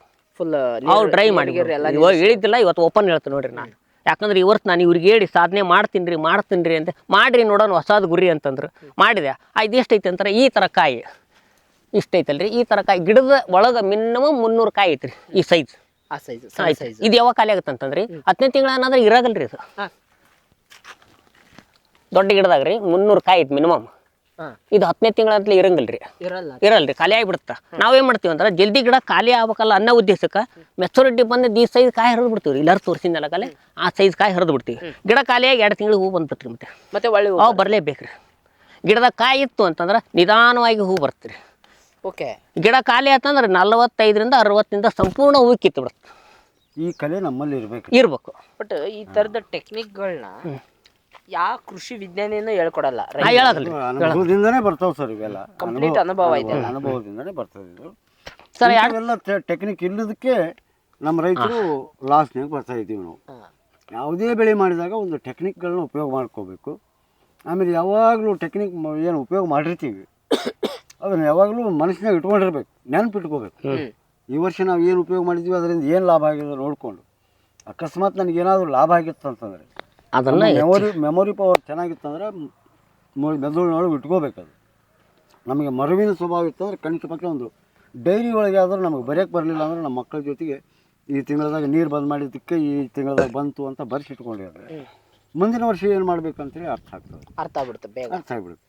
ಫುಲ್ ಅವ್ರು ಡ್ರೈ ಮಾಡಿ ಇವಾಗ ಹೇಳಿದ್ದಿಲ್ಲ ಇವತ್ತು ಓಪನ್ ಹೇಳ್ತೀನಿ ನೋಡ್ರಿ ನಾನು. ಯಾಕಂದ್ರೆ ಇವತ್ತು ನಾನು ಇವ್ರಿಗೆ ಹೇಳಿ ಸಾಧನೆ ಮಾಡ್ತೀನಿ ರೀ ಮಾಡ್ತೀನಿ ರೀ ಅಂತ. ಮಾಡ್ರಿ ನೋಡೋಣ ಹೊಸದು ಗುರಿ ಅಂತಂದ್ರೆ. ಮಾಡಿದೆ. ಇದು ಎಷ್ಟೈತೆ ಅಂತಾರೆ ಈ ಥರ ಕಾಯಿ. ಇಷ್ಟೈತಲ್ರಿ ಈ ಥರ ಕಾಯಿ. ಗಿಡದ ಒಳಗೆ ಮಿನಿಮಮ್ ಮುನ್ನೂರು ಕಾಯಿ ಐತ್ರಿ ಈ ಸೈಜ್ ಆ ಸೈಜ್ ಸೈಜ್ ಇದು ಯಾವಾಗ ಖಾಲಿ ಆಗುತ್ತೆ ಅಂತಂದ್ರಿ ಹತ್ತನೇ ತಿಂಗಳ ಏನಾದ್ರೆ ಇರಾಗಲ್ರಿ ಇದು. ದೊಡ್ಡ ಗಿಡದಾಗ ರೀ ಮುನ್ನೂರು ಕಾಯಿ ಐತ್ ಮಿನಿಮಮ್ ಇದು ಹತ್ತನೇ ತಿಂಗಳಂತಲೇ ರೀ ಇರಲ್ಲ. ಇರಲ್ರಿ ಖಾಲಿ ಆಗಿಬಿಡುತ್ತೆ. ನಾವೇನು ಮಾಡ್ತೀವಿ ಅಂದ್ರೆ ಜಲ್ದಿ ಗಿಡ ಖಾಲಿ ಆಗ್ಬೇಕಲ್ಲ ಅನ್ನೋ ಉದ್ದೇಶಕ್ಕೆ ಮೆಚುರಿಟಿ ಬಂದು ಈ ಸೈಜ್ ಕಾಯಿ ಹರಿದು ಬಿಡ್ತೀವಿ ರೀ ಎಲ್ಲರೂ ತೋರಿಸಿದ್ನಲ್ಲ ಕಾಲೆ ಆ ಸೈಜ್ ಕಾಯಿ ಹರಿದು ಬಿಡ್ತೀವಿ. ಗಿಡ ಖಾಲಿಯಾಗಿ ಎರಡು ತಿಂಗಳಿಗೆ ಹೂ ಬಂದ್ಬಿಡ್ತೀವಿ ಮತ್ತೆ. ಮತ್ತೆ ಒಳ್ಳೆ ಅವು ಬರಲೇಬೇಕ್ರಿ. ಗಿಡದಾಗ ಕಾಯಿ ಇತ್ತು ಅಂತಂದ್ರೆ ನಿಧಾನವಾಗಿ ಹೂ ಬರ್ತೀರಿ ಓಕೆ. ಗಿಡ ಖಾಲಿ ಆಯ್ತಂದ್ರೆ ನಲ್ವತ್ತೈದರಿಂದ ಅರವತ್ತಿಂದ ಸಂಪೂರ್ಣ ಹೂ ಕಿತ್ತು ಬಿಡುತ್ತೆ. ಈ ಕಲೆ ನಮ್ಮಲ್ಲಿ ಇರಬೇಕು. ಇರ್ಬೇಕು. ಬಟ್ ಈ ತರದ ಟೆಕ್ನಿಕ್ಗಳನ್ನ ಯಾವ ಕೃಷಿ ವಿಜ್ಞಾನಿಯನ್ನು ಹೇಳ್ಕೊಡಲ್ಲ. ನಾ ಅನುಭವದಿಂದನೇ ಬರ್ತಾವೆ ಸರ್ ಇವೆಲ್ಲ. ಕಂಪ್ಲೀಟ್ ಅನುಭವ ಇದೆ. ಅನುಭವದಿಂದನೇ ಬರ್ತದೆ ಇದು. ಸರ್ ಎಲ್ಲ ಟೆಕ್ನಿಕ್ ಇಲ್ಲದಕ್ಕೆ ನಮ್ಮ ರೈತರು ಲಾಸ್ನಾಗ ಬರ್ತಾ ಇದ್ದೀವಿ ನಾವು. ಯಾವುದೇ ಬೆಳೆ ಮಾಡಿದಾಗ ಒಂದು ಟೆಕ್ನಿಕ್ಗಳನ್ನ ಉಪಯೋಗ ಮಾಡ್ಕೋಬೇಕು. ಆಮೇಲೆ ಯಾವಾಗಲೂ ಟೆಕ್ನಿಕ್ ಏನು ಉಪಯೋಗ ಮಾಡಿರ್ತೀವಿ. ಅದನ್ನು ಯಾವಾಗಲೂ ಮನಸ್ಸಿನಾಗ ಇಟ್ಕೊಂಡಿರ್ಬೇಕು ನೆನಪು ಇಟ್ಕೋಬೇಕು ಈ ವರ್ಷ ನಾವು ಏನು ಉಪಯೋಗ ಮಾಡಿದ್ವಿ ಅದರಿಂದ ಏನು ಲಾಭ ಆಗಿದೆ ನೋಡಿಕೊಂಡು. ಅಕಸ್ಮಾತ್ ನನಗೇನಾದರೂ ಲಾಭ ಆಗಿತ್ತು ಅಂತಂದರೆ ಅದನ್ನ ಮೆಮೊರಿ ಮೆಮೊರಿ ಪವರ್ ಚೆನ್ನಾಗಿತ್ತಂದ್ರೆ ಮೆದುಳಿನೊಳಗೆ ಇಟ್ಕೋಬೇಕು ಅದು ನಮಗೆ ಮರವಿನ ಸ್ವಭಾವ ಇತ್ತಂದ್ರೆ ಕಣ್ಣು ಪಕ್ಕ ಒಂದು ಡೈರಿ ಒಳಗೆ ಆದರೂ ನಮಗೆ ಬರೆಯೋಕ್ಕೆ ಬರಲಿಲ್ಲ ಅಂದ್ರೆ ನಮ್ಮ ಮಕ್ಕಳ ಜೊತೆಗೆ ಈ ತಿಂಗಳದಾಗ ನೀರು ಬಂದ್ ಮಾಡಿದ್ದಕ್ಕೆ ಈ ತಿಂಗಳದಾಗ ಬಂತು ಅಂತ ಬರ್ಸಿ ಇಟ್ಕೊಂಡಿದ್ದಾರೆ ಮುಂದಿನ ವರ್ಷ ಏನು ಮಾಡ್ಬೇಕಂತೇಳಿ ಅರ್ಥ ಆಗ್ತದೆ. ಅರ್ಥ ಆಗ್ಬಿಡುತ್ತೆ ಬೇಗ. ಅರ್ಥ ಆಗ್ಬಿಡುತ್ತೆ.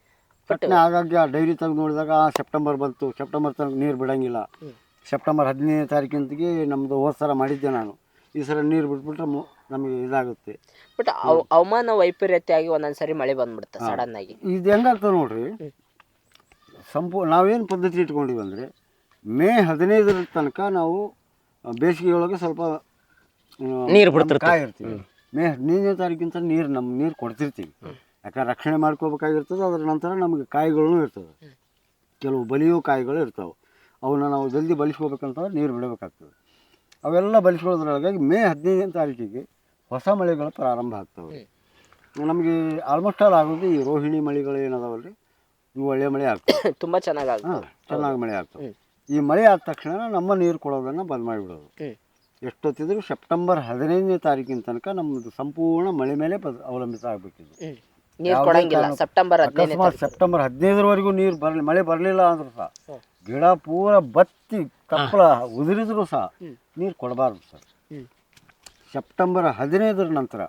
ಕಟ್ಟನೆ ಆಗಾಗ್ಗೆ ಆ ಡೈರಿ ತೆಗೆದು ನೋಡಿದಾಗ ಆ ಸೆಪ್ಟೆಂಬರ್ ಬಂತು ಸೆಪ್ಟೆಂಬರ್ ತನಕ ನೀರು ಬಿಡೋಂಗಿಲ್ಲ. ಸೆಪ್ಟೆಂಬರ್ ಹದಿನೈದನೇ ತಾರೀಕಿಂತಿಗೆ ನಮ್ಮದು ಹೋದ ಸಲ ಮಾಡಿದ್ದೆ ನಾನು. ಈ ಸಲ ನೀರು ಬಿಟ್ಬಿಟ್ರೆ ಮು- ನಮಗೆ ಇದಾಗುತ್ತೆ. ಬಟ್ ಹವಾಮಾನ ವೈಪರೀತ್ಯ ಆಗಿ ಒಂದೊಂದ್ಸರಿ ಮಳೆ ಬಂದ್ಬಿಡುತ್ತೆ ಸಡನ್ ಆಗಿ. ಇದು ಹೆಂಗಾಗ್ತದೆ ನೋಡ್ರಿ ಸಂಪೂರ್ಣ ನಾವೇನು ಪದ್ಧತಿ ಇಟ್ಕೊಂಡಿವಿ ಅಂದರೆ ಮೇ ಹದಿನೈದರ ತನಕ ನಾವು ಬೇಸಿಗೆಯೊಳಗೆ ಸ್ವಲ್ಪ ನೀರು ಬಿಡ್ತಾರೆ ಕಾಯಿರ್ತೀವಿ. ಮೇ ಹದಿನೈದನೇ ತಾರೀಕಿಂತ ನೀರು ನಮ್ಮ ನೀರು ಕೊಡ್ತಿರ್ತೀವಿ. ಯಾಕಂದ್ರೆ ರಕ್ಷಣೆ ಮಾಡ್ಕೋಬೇಕಾಗಿರ್ತದೆ ಅದರ ನಂತರ ನಮಗೆ ಕಾಯಿಗಳೂ ಇರ್ತದೆ ಕೆಲವು ಬಲಿಯೋ ಕಾಯಿಗಳು ಇರ್ತವೆ. ಅವನ್ನ ನಾವು ಜಲ್ದಿ ಬಲಿಸ್ಕೋಬೇಕಂತಂದ್ರೆ ನೀರು ಬಿಡಬೇಕಾಗ್ತದೆ. ಅವೆಲ್ಲ ಬಲಿಸ್ಕೊಳ್ಳೋದ್ರೊಳಗಾಗಿ ಮೇ ಹದಿನೈದನೇ ತಾರೀಕಿಗೆ ಹೊಸ ಮಳೆಗಳು ಪ್ರಾರಂಭ ಆಗ್ತವೆ. ನಮಗೆ ಆಲ್ಮೋಸ್ಟ್ ಆಲ್ ಆಗೋದು ಈ ರೋಹಿಣಿ ಮಳೆಗಳು ಏನದಾವಲ್ಲ ರೀ ಇವು ಒಳ್ಳೆ ಮಳೆ ಆಗ್ತವೆ ತುಂಬ ಚೆನ್ನಾಗಿ ಹಾಂ ಚೆನ್ನಾಗಿ ಮಳೆ ಆಗ್ತವೆ ಈ ಮಳೆ ಆದ ತಕ್ಷಣ ನಮ್ಮ ನೀರು ಕೊಡೋದನ್ನು ಬಂದ್ ಮಾಡಿಬಿಡೋದು. ಎಷ್ಟೊತ್ತಿದ್ರು ಸೆಪ್ಟೆಂಬರ್ ಹದಿನೈದನೇ ತಾರೀಕಿನ ತನಕ ನಮ್ಮದು ಸಂಪೂರ್ಣ ಮಳೆ ಮೇಲೆ ಬದ್- ಅವಲಂಬಿತ ಆಗಬೇಕಿದ್ದು ಕೊಡಂಗಿಲ್ಲ. ಸೆಪ್ಟೆಂಬರ್ ಅಕಸ್ಮಾತ್ ಸೆಪ್ಟೆಂಬರ್ ಹದಿನೈದರವರೆಗೂ ನೀರು ಬರಲಿ ಮಳೆ ಬರಲಿಲ್ಲ ಅಂದ್ರೂ ಸಹ ಗಿಡ ಪೂರ ಬತ್ತಿ ಕಪ್ಪಳ ಉದುರಿದ್ರು ಸಹ ನೀರು ಕೊಡಬಾರ್ದು ಸರ್. ಸೆಪ್ಟೆಂಬರ್ ಹದಿನೈದರ ನಂತರ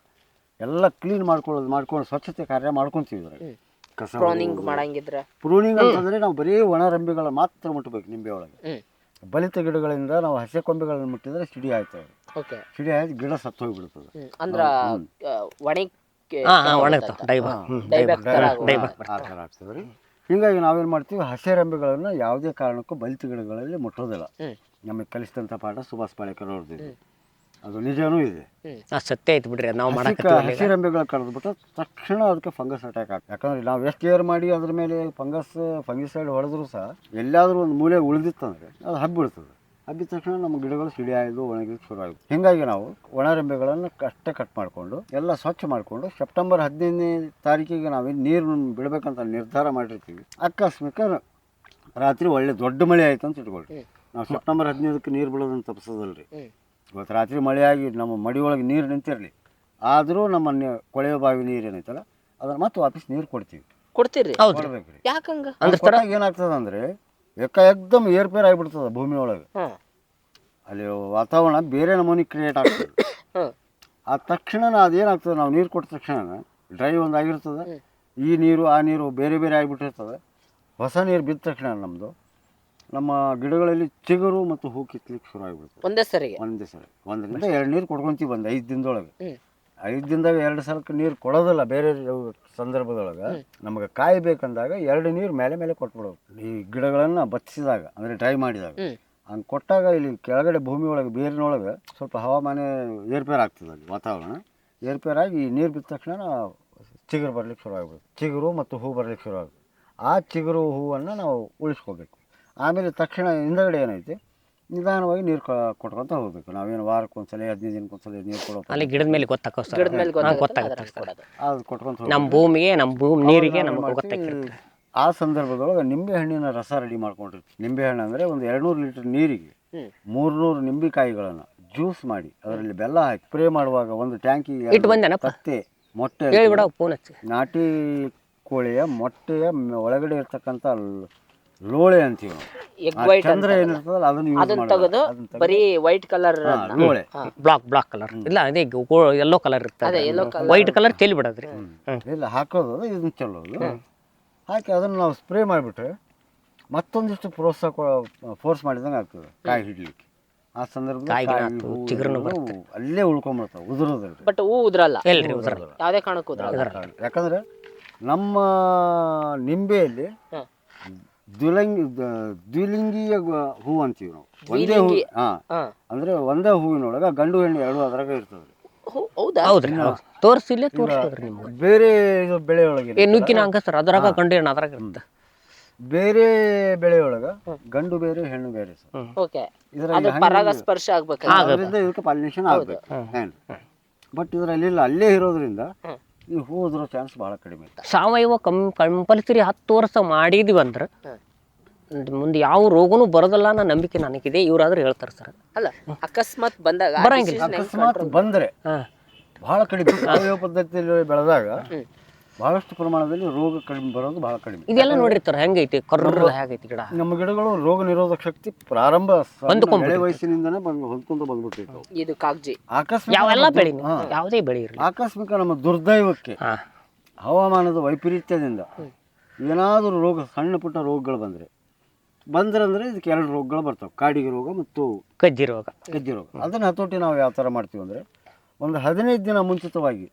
ಎಲ್ಲ ಕ್ಲೀನ್ ಮಾಡ್ಕೊಳ್ಳೋದು ಮಾಡ್ಕೊಂಡು ಸ್ವಚ್ಛತೆ ಕಾರ್ಯ ಮಾಡ್ಕೊತೀವಿ ಇದ್ರಾಗ ಕಸ ಪ್ರೂನಿಂಗ್ ಮಾಡಂಗಿದ್ರ. ಪ್ರೂನಿಂಗ್ ಅಂತಂದರೆ ನಾವು ಬರೀ ಒಣ ರಂಬೆಗಳ ಮಾತ್ರ ಮುಟ್ಟಬೇಕು ನಿಂಬೆ ಒಳಗೆ. ಬಲಿತ ಗಿಡಗಳಿಂದ ನಾವು ಹಸೆ ಕೊಂಬೆಗಳನ್ನು ಮುಟ್ಟಿದ್ರೆ ಸಿಡಿ ಆಯ್ತವೆ ಓಕೆ. ಸಿಡಿ ಆಯ್ತು ಗಿಡ ಸತ್ತು ಹೋಗ್ಬಿಡ್ತದೆ. ಅಂದ್ರೆ ಒಣಗಿ ಆ ಥರ ಆಗ್ತದೆ ರೀ. ಹೀಗಾಗಿ ನಾವೇನು ಮಾಡ್ತೀವಿ ಹಸೆ ರಂಬೆಗಳನ್ನು ಯಾವುದೇ ಕಾರಣಕ್ಕೂ ಬಲಿತ ಗಿಡಗಳಲ್ಲಿ ಮುಟ್ಟೋದಿಲ್ಲ. ನಮಗೆ ಕಲಿಸಿದಂಥ ಪಾಠ ಸುಭಾಷ್ ಪಾಳೇಕರ್ ಅವ್ರದ್ದು. ಅದು ನಿಜನೂ ಇದೆ. ಆ ಸತ್ಯ ಐತೆ ಬಿಡ್ರಿ ನಾವು ಬಿಟ್ಟು ರೆಂಬೆಗಳು ಕಳೆದ್ಬಿಟ್ಟು ತಕ್ಷಣ ಅದಕ್ಕೆ ಫಂಗಸ್ ಅಟ್ಯಾಕ್ ಆಗ್ತದೆ. ಯಾಕಂದ್ರೆ ನಾವು ಎಷ್ಟು ಕೇರ್ ಮಾಡಿ ಅದ್ರ ಮೇಲೆ ಫಂಗಸ್ ಫಂಗಿಸೈಡ್ ಹೊಡೆದ್ರು ಸಹ ಎಲ್ಲಾದರೂ ಒಂದು ಮೂಲೆ ಉಳಿದಿತ್ತಂದ್ರೆ ಅದು ಹಬ್ಬಿಡ್ತದೆ. ಹಬ್ಬಿದ ತಕ್ಷಣ ನಮ್ಮ ಗಿಡಗಳು ಸಿಡಿ ಆಯ್ದು ಒಣಗಿ ಶುರು ಆಗುತ್ತೆ. ಹೀಗಾಗಿ ನಾವು ಒಣ ರೆಂಬೆಗಳನ್ನು ಅಷ್ಟೇ ಕಟ್ ಮಾಡಿಕೊಂಡು ಎಲ್ಲ ಸ್ವಚ್ಛ ಮಾಡಿಕೊಂಡು ಸೆಪ್ಟೆಂಬರ್ ಹದಿನೈದನೇ ತಾರೀಕಿಗೆ ನಾವು ನೀರು ಬಿಡಬೇಕಂತ ನಿರ್ಧಾರ ಮಾಡಿರ್ತೀವಿ. ಅಕಸ್ಮಿಕ ರಾತ್ರಿ ಒಳ್ಳೆ ದೊಡ್ಡ ಮಳೆ ಆಯ್ತು ಅಂತ ಇಟ್ಕೊಳ್ರಿ ನಾವು ಸೆಪ್ಟೆಂಬರ್ ಹದಿನೈದಕ್ಕೆ ನೀರು ಬಿಡೋದನ್ನು ತಪ್ಪಿಸೋದಲ್ರಿ. ಇವತ್ತು ರಾತ್ರಿ ಮಳೆಯಾಗಿ ನಮ್ಮ ಮಡಿ ಒಳಗೆ ನೀರು ನಿಂತಿರಲಿ. ಆದರೂ ನಮ್ಮ ನಿ- ಕೊಳವೆ ಬಾವಿ ನೀರು ಏನೈತಲ್ಲ ಅದನ್ನು ಮತ್ತೆ ವಾಪಸ್ ನೀರು ಕೊಡ್ತೀವಿ. ಕೊಡ್ತೀರಿ ಹೌದು ಯಾಕಂಗ? ಕೊಟ್ಟಾಗ ಏನಾಗ್ತದೆ ಅಂದರೆ ಎಕ್ಕ ಎಕ್ದಮ್ ಏರ್ಪೇರ್ ಆಗಿಬಿಡ್ತದೆ ಭೂಮಿ ಒಳಗೆ. ಅಲ್ಲಿ ವಾತಾವರಣ ಬೇರೆ ನಮೂನಿ ಕ್ರಿಯೇಟ್ ಆಗ್ತದೆ. ಆ ತಕ್ಷಣ ಅದೇನಾಗ್ತದೆ ನಾವು ನೀರು ಕೊಟ್ಟ ತಕ್ಷಣ ಡ್ರೈ ಒಂದು ಆಗಿರ್ತದೆ ಈ ನೀರು ಆ ನೀರು ಬೇರೆ ಬೇರೆ ಆಗಿಬಿಟ್ಟಿರ್ತದೆ. ಹೊಸ ನೀರು ಬಿದ್ದ ತಕ್ಷಣ ನಮ್ಮದು ನಮ್ಮ ಗಿಡಗಳಲ್ಲಿ ಚಿಗುರು ಮತ್ತು ಹೂ ಕಿತ್ಲಿಕ್ಕೆ ಶುರು ಆಗಿಬಿಡ್ತದೆ. ಒಂದೇ ಸರಿ ಒಂದೇ ಸರಿ. ಒಂದರಿಂದ ಎರಡು ನೀರು ಕೊಡ್ಕೊಂತೀವಿ ಒಂದು ಐದು ದಿನದೊಳಗೆ. ಐದು ದಿನದಾಗ ಎರಡು ಸಲಕ್ಕೆ ನೀರು ಕೊಡೋದಿಲ್ಲ ಬೇರೆ ಸಂದರ್ಭದೊಳಗೆ. ನಮಗೆ ಕಾಯಿ ಬೇಕಂದಾಗ ಎರಡು ನೀರು ಮೇಲೆ ಮೇಲೆ ಕೊಟ್ಬಿಡೋದು. ಈ ಗಿಡಗಳನ್ನು ಬತ್ತಿಸಿದಾಗ ಅಂದರೆ ಡ್ರೈ ಮಾಡಿದಾಗ. ಹಂಗೆ ಕೊಟ್ಟಾಗ ಇಲ್ಲಿ ಕೆಳಗಡೆ ಭೂಮಿ ಒಳಗೆ ಬೇರಿನೊಳಗೆ ಸ್ವಲ್ಪ ಹವಾಮಾನ ಏರ್ಪೇರ್ ಆಗ್ತದೆ ಅಲ್ಲಿ ವಾತಾವರಣ. ಏರ್ಪೇರಾಗಿ ಈ ನೀರು ಬಿದ್ದ ತಕ್ಷಣ ಚಿಗುರು ಬರ್ಲಿಕ್ಕೆ ಶುರು ಆಗ್ಬೋದು ಚಿಗುರು ಮತ್ತು ಹೂ ಬರ್ಲಿಕ್ಕೆ ಶುರು ಆಗುತ್ತೆ ಆ ಚಿಗುರು ಹೂವನ್ನು ನಾವು ಉಳಿಸ್ಕೋಬೇಕು. ಆಮೇಲೆ ತಕ್ಷಣ ಹಿಂದಗಡೆ ಏನೈತಿ? ನಿಧಾನವಾಗಿ ನೀರು ಕೊಟ್ಕೊತ ಹೋಗ್ಬೇಕು. ನಾವೇನು ವಾರಕ್ಕೆ ಒಂದ್ಸಲ ಹದಿನೈದು ದಿನಕ್ಕೆ ಒಂದ್ಸಲ ನೀರು ಕೊಡೋ ಅಲ್ಲಿ ಗಿಡದ ಮೇಲೆ ಗೊತ್ತಾಕೋ ಸರ್. ಗಿಡದ ಮೇಲೆ ಗೊತ್ತಾಗುತ್ತೆ. ಕೊಡೋದು. ಅದು ಕೊಟ್ಕೊಂತ ನಮ್ಮ ಭೂಮಿಗೆ ನಮ್ಮ ಭೂಮಿ ನೀರಿಗೆ ನಮಗೆ ಗೊತ್ತಾಗಿರುತ್ತೆ ಆ ಸಂದರ್ಭದೊಳಗೆ ನಿಂಬೆ ಹಣ್ಣಿನ ರಸ ರೆಡಿ ಮಾಡ್ಕೊಂಡಿರ್ತೀವಿ. ನಿಂಬೆ ಹಣ್ಣು ಅಂದರೆ ಒಂದು ಎರಡುನೂರು ಲೀಟರ್ ನೀರಿಗೆ ಮೂರ್ನೂರು ನಿಂಬೆಕಾಯಿಗಳನ್ನು ಜ್ಯೂಸ್ ಮಾಡಿ ಅದರಲ್ಲಿ ಬೆಲ್ಲ ಹಾಕಿ ಸ್ಪ್ರೇ ಮಾಡುವಾಗ ಒಂದು ಟ್ಯಾಂಕಿಗೆ ಇಟ್ಟು ಪತ್ತೆ ಮೊಟ್ಟೆ ಹೇಳಿಬಿಡ ಫೋನ್ ನಾಟಿ ಕೋಳಿಯ ಮೊಟ್ಟೆಯ ಮ- ಒಳಗಡೆ ಇರ್ತಕ್ಕಂಥ ಲೋಳೆ ಅಂತೀವಿ. ಎಗ್ ವೈಟ್ ಚಂದ್ರ ಏನಿರ್ತದಲ್ಲ ಅದನ್ನ ಯೂಸ್ ಅದನ್ನ ಮಾಡೋದು ತೆಗೆದು ಅದನ್ನ ತೆಗ್ದು- ಬರೀ ವೈಟ್ ಕಲರ್ ಹಾ, ಲೋಳೆ ಬ್ಲಾಕ್ ಬ್ಲಾಕ್ ಕಲರ್ ಇಲ್ಲ ಅದೇ ಯೆಲ್ಲೋ ಕಲರ್ ಇರ್ತದೆ. ಅದೇ yellow colour. ವೈಟ್ ಕಲರ್ ಚೆಲ್ಲಿ ಬಿಡೋದ್ರಿ. ಹ್ಮ್. ಇಲ್ಲ ಹಾಕೋದು ಇದನ್ನ ಚೆಲ್ಲೋದು. ಹಾಕಿ ಅದನ್ನು ನಾವು ಸ್ಪ್ರೇ ಮಾಡಿಬಿಟ್ರೆ ಮತ್ತೊಂದಿಷ್ಟು ಪ್ರೋತ್ಸಾಹ ಫೋರ್ಸ್ ಮಾಡಿದಂಗೆ ಆಗ್ತದೆ ಕಾಯಿ ಹಿಡ್ಲಿಕ್ಕೆ. ಆ ಸಂದರ್ಭದಲ್ಲಿ ಕಾಯಿಗೆ ಕಾಯಿ, ಆತು, ಹೂವು ಚಿಗುರುನು ಇವೆಲ್ಲವೂ ಅಲ್ಲೇ ಉಳ್ಕೊಂಬಿಡ್ತಾವೆ ಉದುರೋದಿಲ್ಲ ಬಟ್ ಹೂ ಉದ್ರಲ್ಲ. ಎಲ್ರಿ ಉದ್ರ ಯಾವ್ದೇ ಕಾರಣಕ್ಕೂ ಉದ್ರಲ್ಲ. ಯಾಕಂದ್ರೆ ನಮ್ಮ ನಿಂಬೆಯಲ್ಲಿ. ದ್ವಿಲಿಂಗಿ ದ್ವಿಲಿಂಗೀಯ ಗ- ಹೂ ಅಂತೀವಿ ನಾವು. ಒಂದೇ ಹೂ ದ್ವಿಲಿಂಗಿ. ಹಾ. ಹಾ. ಅಂದ್ರೆ ಒಂದೇ ಹೂವಿನೊಳಗ ಗಂಡು ಹೆಣ್ಣು ಎರಡು ಅದ್ರಾಗ ಇರ್ತದೆ ಹೂ- ಹೌದಾ? ಹೌದ್ರಿ ತೋರಿಸಿಲ್ಲೇ ತೋರಿಸ್ತದ್ರಿ ನಿಮ್ಗೆ. ಬೇರೆ ಇದು ಬೆಳೆಯೊಳಗೆ ಏ ನುಗ್ಗಿನ ಹಂಗ ಸರ್ ಅದ್ರಾಗ ಗಂಡು ಹೆಣ್ಣು ಅದ್ರಾಗ ಇರುತ್ತೆ. ಬೇರೆ ಬೆಳೆಯೊಳಗ ಗಂಡು ಬೇರೆ ಹೆಣ್ಣು ಬೇರೆ ಸರ್. ಓಕೆ. ಅದು ಪರಾಗ ಸ್ಪರ್ಶ ಆಗ್ಬೇಕಲ್ಲ. ಅದರಿಂದ ಇದಕ್ಕೆ ಪಾಲಿನೇಷನ್ ಆಗ್ಬೇಕು. ಬಟ್ ಇದರಲ್ಲಿ ಇಲ್ಲ ಅಲ್ಲೇ ಇರೋದ್ರಿಂದ. ಈ ಹೂ ಉದುರೋ ಚಾನ್ಸ್ ಬಹಳ ಕಡಿಮೆ ಸಾವಯವ ಕಂ ಕಂಪಲ್ಸರಿ ಹತ್ತು ವರ್ಷ ಮಾಡಿದ್ವಿ ಅಂದ್ರೆ. ಮುಂದೆ ಯಾವ ರೋಗನೂ ಬರೋದಲ್ಲ ಅನ್ನೋ ನಂಬಿಕೆ ನನಗಿದೆ. ಇವರಾದ್ರೂ ಹೇಳ್ತಾರೆ ಸರ್. ಅಲ್ಲ ಅಕಸ್ಮಾತ್ ಬಂದಾಗ ಬರಂಗಿಲ್ಲ. ಅಕಸ್ಮಾತ್ ಬಂದರೆ ಬಹಳ ಕಡಿಮೆ. ಸಾವಯವ ಪದ್ಧತಿಯಲ್ಲಿ ಬೆಳೆದಾಗ. ಬಹಳಷ್ಟು ಪ್ರಮಾಣದಲ್ಲಿ ರೋಗ ಕಡಿಮೆ ಬರೋದು ಬಹಳ ಕಡಿಮೆ. ಇದೆಲ್ಲ ನೋಡಿರ್ತಾರೆ. ಹೆಂಗೈತಿ? ಕರ್ರ ಹೇಗೈತಿ ಗಿಡ? ನಮ್ಮ ಗಿಡಗಳು ರೋಗ ನಿರೋಧಕ ಶಕ್ತಿ ಪ್ರಾರಂಭ. ಎಳೆ ವಯಸ್ಸಿನಿಂದನೇ ಬಂದು ಹೊಂದ್ಕೊಂಡು ಬಂದ್ಬಿಟ್ಟಿತ್ತು. ಇದು ಕಾಗಜಿ. ಆಕಸ್ಮಿಕ ಯಾವೆಲ್ಲ ಬೆಳಿ. ಯಾವುದೇ ಬೆಳೆ ಇರಲಿ. ಆಕಸ್ಮಿಕ ನಮ್ಮ ದುರ್ದೈವಕ್ಕೆ ಹಾಂ. ಹವಾಮಾನದ ವೈಪರೀತ್ಯದಿಂದ ಏನಾದರೂ ರೋಗ ಸಣ್ಣ ಪುಟ್ಟ ರೋಗಗಳು ಬಂದರೆ ಬಂದ್ರಂದ್ರೆ ಇದಕ್ಕೆ ಎರಡು ರೋಗಗಳು ಬರ್ತವೆ. ಕಾಡಿಗೆ ರೋಗ ಮತ್ತು ಕಜ್ಜಿ ರೋಗ. ಕಜ್ಜಿ ರೋಗ. ಅದನ್ನು ಹತೋಟಿ ನಾವು ಯಾವ ಥರ ಮಾಡ್ತೀವಿ ಅಂದರೆ ಒಂದು ಹದಿನೈದು ದಿನ ಮುಂಚಿತವಾಗಿ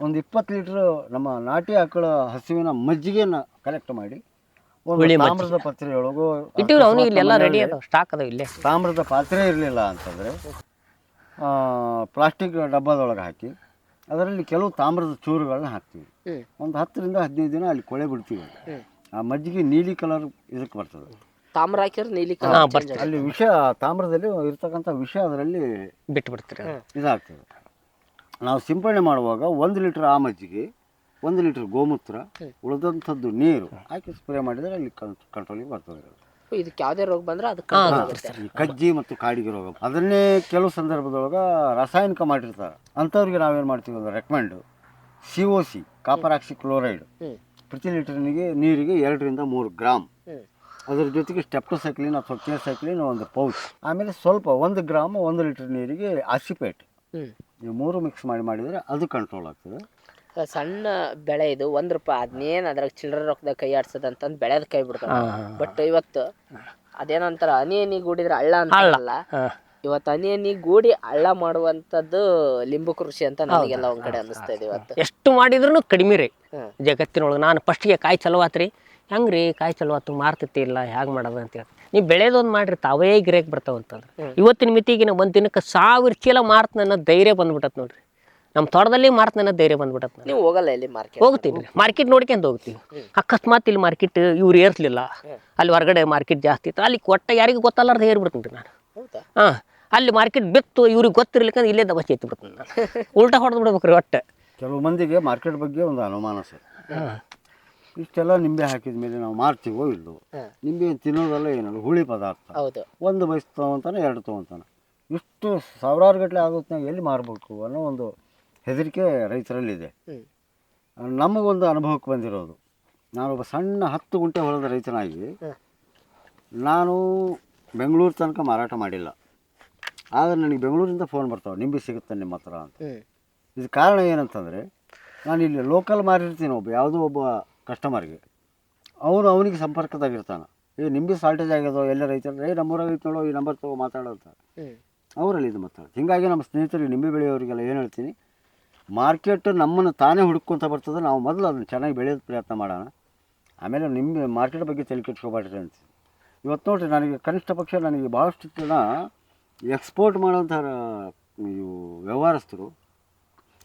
ಒಂದು ಇಪ್ಪತ್ತು ಲೀಟ್ರ್ ನಮ್ಮ ನಾಟಿ ಆಕಳ ಹಸುವಿನ ಮಜ್ಜಿಗೆನ ಕಲೆಕ್ಟ್ ಮಾಡಿ ಒಂದು. ತಾಮ್ರದ ಪತ್ರೆಯೊಳಗೋ ಸ್ಟಾಕ್ ಇಲ್ಲೇ. ತಾಮ್ರದ ಪಾತ್ರೆ ಇರಲಿಲ್ಲ ಅಂತಂದರೆ ಪ್ಲಾಸ್ಟಿಕ್ ಡಬ್ಬದೊಳಗೆ ಹಾಕಿ ಅದರಲ್ಲಿ ಕೆಲವು ತಾಮ್ರದ ಚೂರುಗಳನ್ನ ಹಾಕ್ತೀವಿ. ಒಂದು ಹತ್ತರಿಂದ ಹದಿನೈದು ದಿನ ಅಲ್ಲಿ ಕೊಳೆ ಬಿಡ್ತೀವಿ. ಆ ಮಜ್ಜಿಗೆ ನೀಲಿ ಕಲರ್ ಇದಕ್ಕೆ ಬರ್ತದೆ. ತಾಮ್ರ ಹಾಕಿದ್ರೆ ನೀಲಿ ಹಾ, ಕಲರ್ ಬರ್ತದೆ. ಅಲ್ಲಿ ವಿಷ ತಾಮ್ರದಲ್ಲಿ ಇರ್ತಕ್ಕಂಥ ವಿಷ ಅದರಲ್ಲಿ ಬಿಟ್ಟು ಬಿಡ್ತೀರಿ ಇದಾಗ್ತದೆ. ನಾವು ಸಿಂಪಡಣೆ ಮಾಡುವಾಗ ಒಂದು ಲೀಟ್ರ್ ಆ ಮಜ್ಜಿಗೆ ಒಂದು ಲೀಟ್ರ್ ಗೋಮೂತ್ರ ಉಳಿದಂಥದ್ದು ನೀರು ಹಾಕಿ ಸ್ಪ್ರೇ ಮಾಡಿದರೆ ಅಲ್ಲಿ ಕಂಟ್ರೋಲಿಗೆ ಬರ್ತದೆ ಇದಕ್ಕೆ ಯಾವುದೇ ರೋಗ ಬಂದ್ರೆ ಅದಕ್ಕೆ ಈ ಕಜ್ಜಿ ಮತ್ತು ಕಾಡಿಗೆ ರೋಗ. ಅದನ್ನೇ ಕೆಲವು ಸಂದರ್ಭದೊಳಗೆ ರಾಸಾಯನಿಕ ಮಾಡಿರ್ತಾರೆ. ಅಂಥವ್ರಿಗೆ ನಾವೇನು ಮಾಡ್ತೀವಿ ಅಂದರೆ recommend C O C copper oxychloride ಪ್ರತಿ ಲೀಟರ್ನಿಗೆ ನೀರಿಗೆ ಎರಡರಿಂದ ಮೂರು ಗ್ರಾಮ್ ಹ್ಮ್. ಅದ್ರ ಜೊತೆಗೆ ಸ್ಟೆಪ್ಟೋಸೈಕ್ಲಿನ್ ಅಥವಾ ಕೇರ್ಸೈಕ್ಲಿನ್ ಒಂದು ಪೌಚ್. ಆಮೇಲೆ ಸ್ವಲ್ಪ ಒಂದು ಗ್ರಾಮ್ ಒಂದು ಲೀಟರ್ ನೀರಿಗೆ ಆಸಿಪೇಟ್ ನೀವು ಮೂರು ಮಿಕ್ಸ್ ಮಾಡಿ ಮಾಡಿದರೆ ಅದು ಕಂಟ್ರೋಲ್ ಆಗ್ತದೆ. ಸಣ್ಣ ಬೆಳೆ ಇದು ಒಂದ್ ರೂಪಾಯಿ ಅದನ್ನೇನು ಅದ್ರಾಗ ಚಿಲ್ಲರೆ ರೊಕ್ಕದಾಗ ಕೈ ಆಡ್ಸದ ಅಂತಂದು ಬೆಳೆದ ಕೈ ಬಿಡ್ತಾರೆ ಬಟ್ ಇವತ್ತು ಅದೇನಂತಾರ ಅನಿ ಹನಿ ಗೂಡಿದ್ರೆ ಅಳ್ಳ ಅಂತ ಅಲ್ಲ ಇವತ್ತು ಅನಿ ಹನಿ ಗೂಡಿ ಅಳ್ಳ ಮಾಡುವಂತದ್ದು ಲಿಂಬು ಕೃಷಿ ಅಂತ ನನಗೆಲ್ಲ ಒಂದ್ ಕಡೆ ಅನಿಸ್ತಾ ಇದೆ ಇವತ್ತು. ಎಷ್ಟು ಮಾಡಿದ್ರು ಕಡಿಮೆ ರೀ. ಜಗತ್ತಿನೊಳಗೆ. ನಾನು ಫಸ್ಟ್ಗೆ ಕಾಯಿ ಚಲೋ ಆತ್ರಿ. ಹೆಂಗೆ ರೀ ಕಾಯಿ ಚಲೋ ಆತು ಮಾರ್ತೈತಿ ಇಲ್ಲ ಮಾಡೋದ ಮಾಡೋದು ಅಂತೇಳಿ. ನೀವು ಬೆಳೆದೊಂದು ಮಾಡ್ರಿ ತಾವೇ ಗಿರೇಕ್ ಬರ್ತಾವ ಅಂತಂದ್ರೆ. ಇವತ್ತಿನ ಮಿತಿಗಿನ ಒಂದು ದಿನಕ್ಕೆ ಸಾವಿರ ಚೀಲ ಮಾರ್ತ ನನ್ನ ಧೈರ್ಯ ಬಂದ್ಬಿಟ್ಟತ್ ನೋಡ್ರಿ. ನಮ್ಮ ತೋಟದಲ್ಲಿ ಮಾರ್ತ ನನ್ನ ಧೈರ್ಯ ಬಂದ್ಬಿಟ್ಟತ್ ನೀವು ಹೋಗಲ್ಲ ಇಲ್ಲಿ ಮಾರ್ಕೆಟ್ ಹೋಗ್ತೀನಿ ರೀ ಮಾರ್ಕೆಟ್ ನೋಡ್ಕೊಂಡು ಹೋಗ್ತೀವಿ ಅಕಸ್ಮಾತ್ ಇಲ್ಲಿ ಮಾರ್ಕೆಟ್ ಇವ್ರು ಏರ್ಸ್ಲಿಲ್ಲ. ಅಲ್ಲಿ ಹೊರಗಡೆ ಮಾರ್ಕೆಟ್ ಜಾಸ್ತಿ ಇತ್ತು. ಅಲ್ಲಿ ಕೊಟ್ಟ ಯಾರಿಗೂ ಗೊತ್ತಲ್ಲಾರ್ದು ಏರ್ಬಿಡ್ತೀನಿ ರೀ ನಾನು. ಹೌದಾ? ಹಾಂ ಅಲ್ಲಿ ಮಾರ್ಕೆಟ್ ಬಿತ್ತು ಇವ್ರಿಗೆ ಗೊತ್ತಿರ್ಲಿಕ್ಕಂದ್ರೆ ಇಲ್ಲೇ ದಬಸಿ ಎತ್ತಿ ಬಿಡ್ತೀನಿ ನಾನು. ಉಲ್ಟಾ ಹೊಡೆದು ಬಿಡ್ಬೇಕು ರೀ ಒಟ್ಟು. ಕೆಲವು ಮಂದಿಗೆ ಮಾರ್ಕೆಟ್ ಬಗ್ಗೆ ಒಂದು ಅನುಮಾನ ಸರ್. ಹಾಂ. ಇಷ್ಟೆಲ್ಲ ನಿಂಬೆ ಹಾಕಿದ ಮೇಲೆ ನಾವು ಮಾರ್ತೀವೋ ಇಲ್ಲವೋ? ಹ್ಮ್. ನಿಂಬೆ ತಿನ್ನೋದಲ್ಲ ಏನಲ್ಲ ಹುಳಿ ಪದಾರ್ಥ. ಹೌದು. ಒಂದು ಬಯಸ್ ತೊಗೊತಾನೆ ಎರಡು ತೊಗೊತಾನೆ. ಇಷ್ಟು ಸಾವಿರಾರು ಗಟ್ಟಲೆ ಆಗುತ್ತೆ ಎಲ್ಲಿ ಮಾರಬೇಕು ಅನ್ನೋ ಒಂದು ಹೆದರಿಕೆ ರೈತರಲ್ಲಿದೆ. ನಮಗೊಂದು ಅನುಭವಕ್ಕೆ ಬಂದಿರೋದು. ನಾನೊಬ್ಬ ಸಣ್ಣ ಹತ್ತು ಗುಂಟೆ ಹೊಲದ ರೈತನಾಗಿ. ನಾನು ಬೆಂಗಳೂರು ತನಕ ಮಾರಾಟ ಮಾಡಿಲ್ಲ. ಆದರೆ ನನಗೆ ಬೆಂಗಳೂರಿಂದ ಫೋನ್ ಬರ್ತಾವೆ ನಿಂಬೆ ಸಿಗುತ್ತೆ ನಿಮ್ಮ ಹತ್ರ ಅಂತ. ಇದು ಕಾರಣ ಏನಂತಂದರೆ ನಾನು ಇಲ್ಲಿ ಲೋಕಲ್ ಮಾರಿರ್ತೀನಿ ಒಬ್ಬ ಯಾವುದೋ ಒಬ್ಬ ಕಸ್ಟಮರ್ಗೆ. ಅವರು ಅವನಿಗೆ ಸಂಪರ್ಕದಾಗಿರ್ತಾನೆ. ಏ ನಿಂಬೆ ಸಾಲ್ಟೇಜ್ ಆಗ್ಯದೋ ಎಲ್ಲ ರೈತರು ಏ ನಮ್ಮೂರಾಗ ಐತೆ ನೋಡೋ ಈ ನಂಬರ್ ತಗೋ ಮಾತಾಡೋ ಅಂತ ಹ್ಮ್. ಅವರಲ್ಲಿ ಇದು ಮಾತಾಡೋದು ಹೀಗಾಗಿ ನಮ್ಮ ಸ್ನೇಹಿತರಿಗೆ ನಿಂಬೆ ಬೆಳೆಯೋರಿಗೆಲ್ಲ ಏನು ಹೇಳ್ತೀನಿ ಮಾರ್ಕೆಟ್ ನಮ್ಮನ್ನು ತಾನೇ ಹುಡುಕೊಂತ ಬರ್ತದೆ ನಾವು ಮೊದಲು ಅದನ್ನು ಚೆನ್ನಾಗಿ ಬೆಳೆಯೋದು ಪ್ರಯತ್ನ ಮಾಡೋಣ. ಆಮೇಲೆ ನಿಂಬೆ ಮಾರ್ಕೆಟ್ ಬಗ್ಗೆ ತಲೆ ಕೆಡ್ಸ್ಕೊಬಾರ್ರಿ ಅಂತ. ಇವತ್ತು ನೋಡಿರಿ ನನಗೆ ಕನಿಷ್ಠ ಪಕ್ಷ ನನಗೆ ಭಾಳಷ್ಟು ಜನ ಎಕ್ಸ್ಪೋರ್ಟ್ ಮಾಡೋಂಥ ಇವು ವ್ಯವಹಾರಸ್ಥರು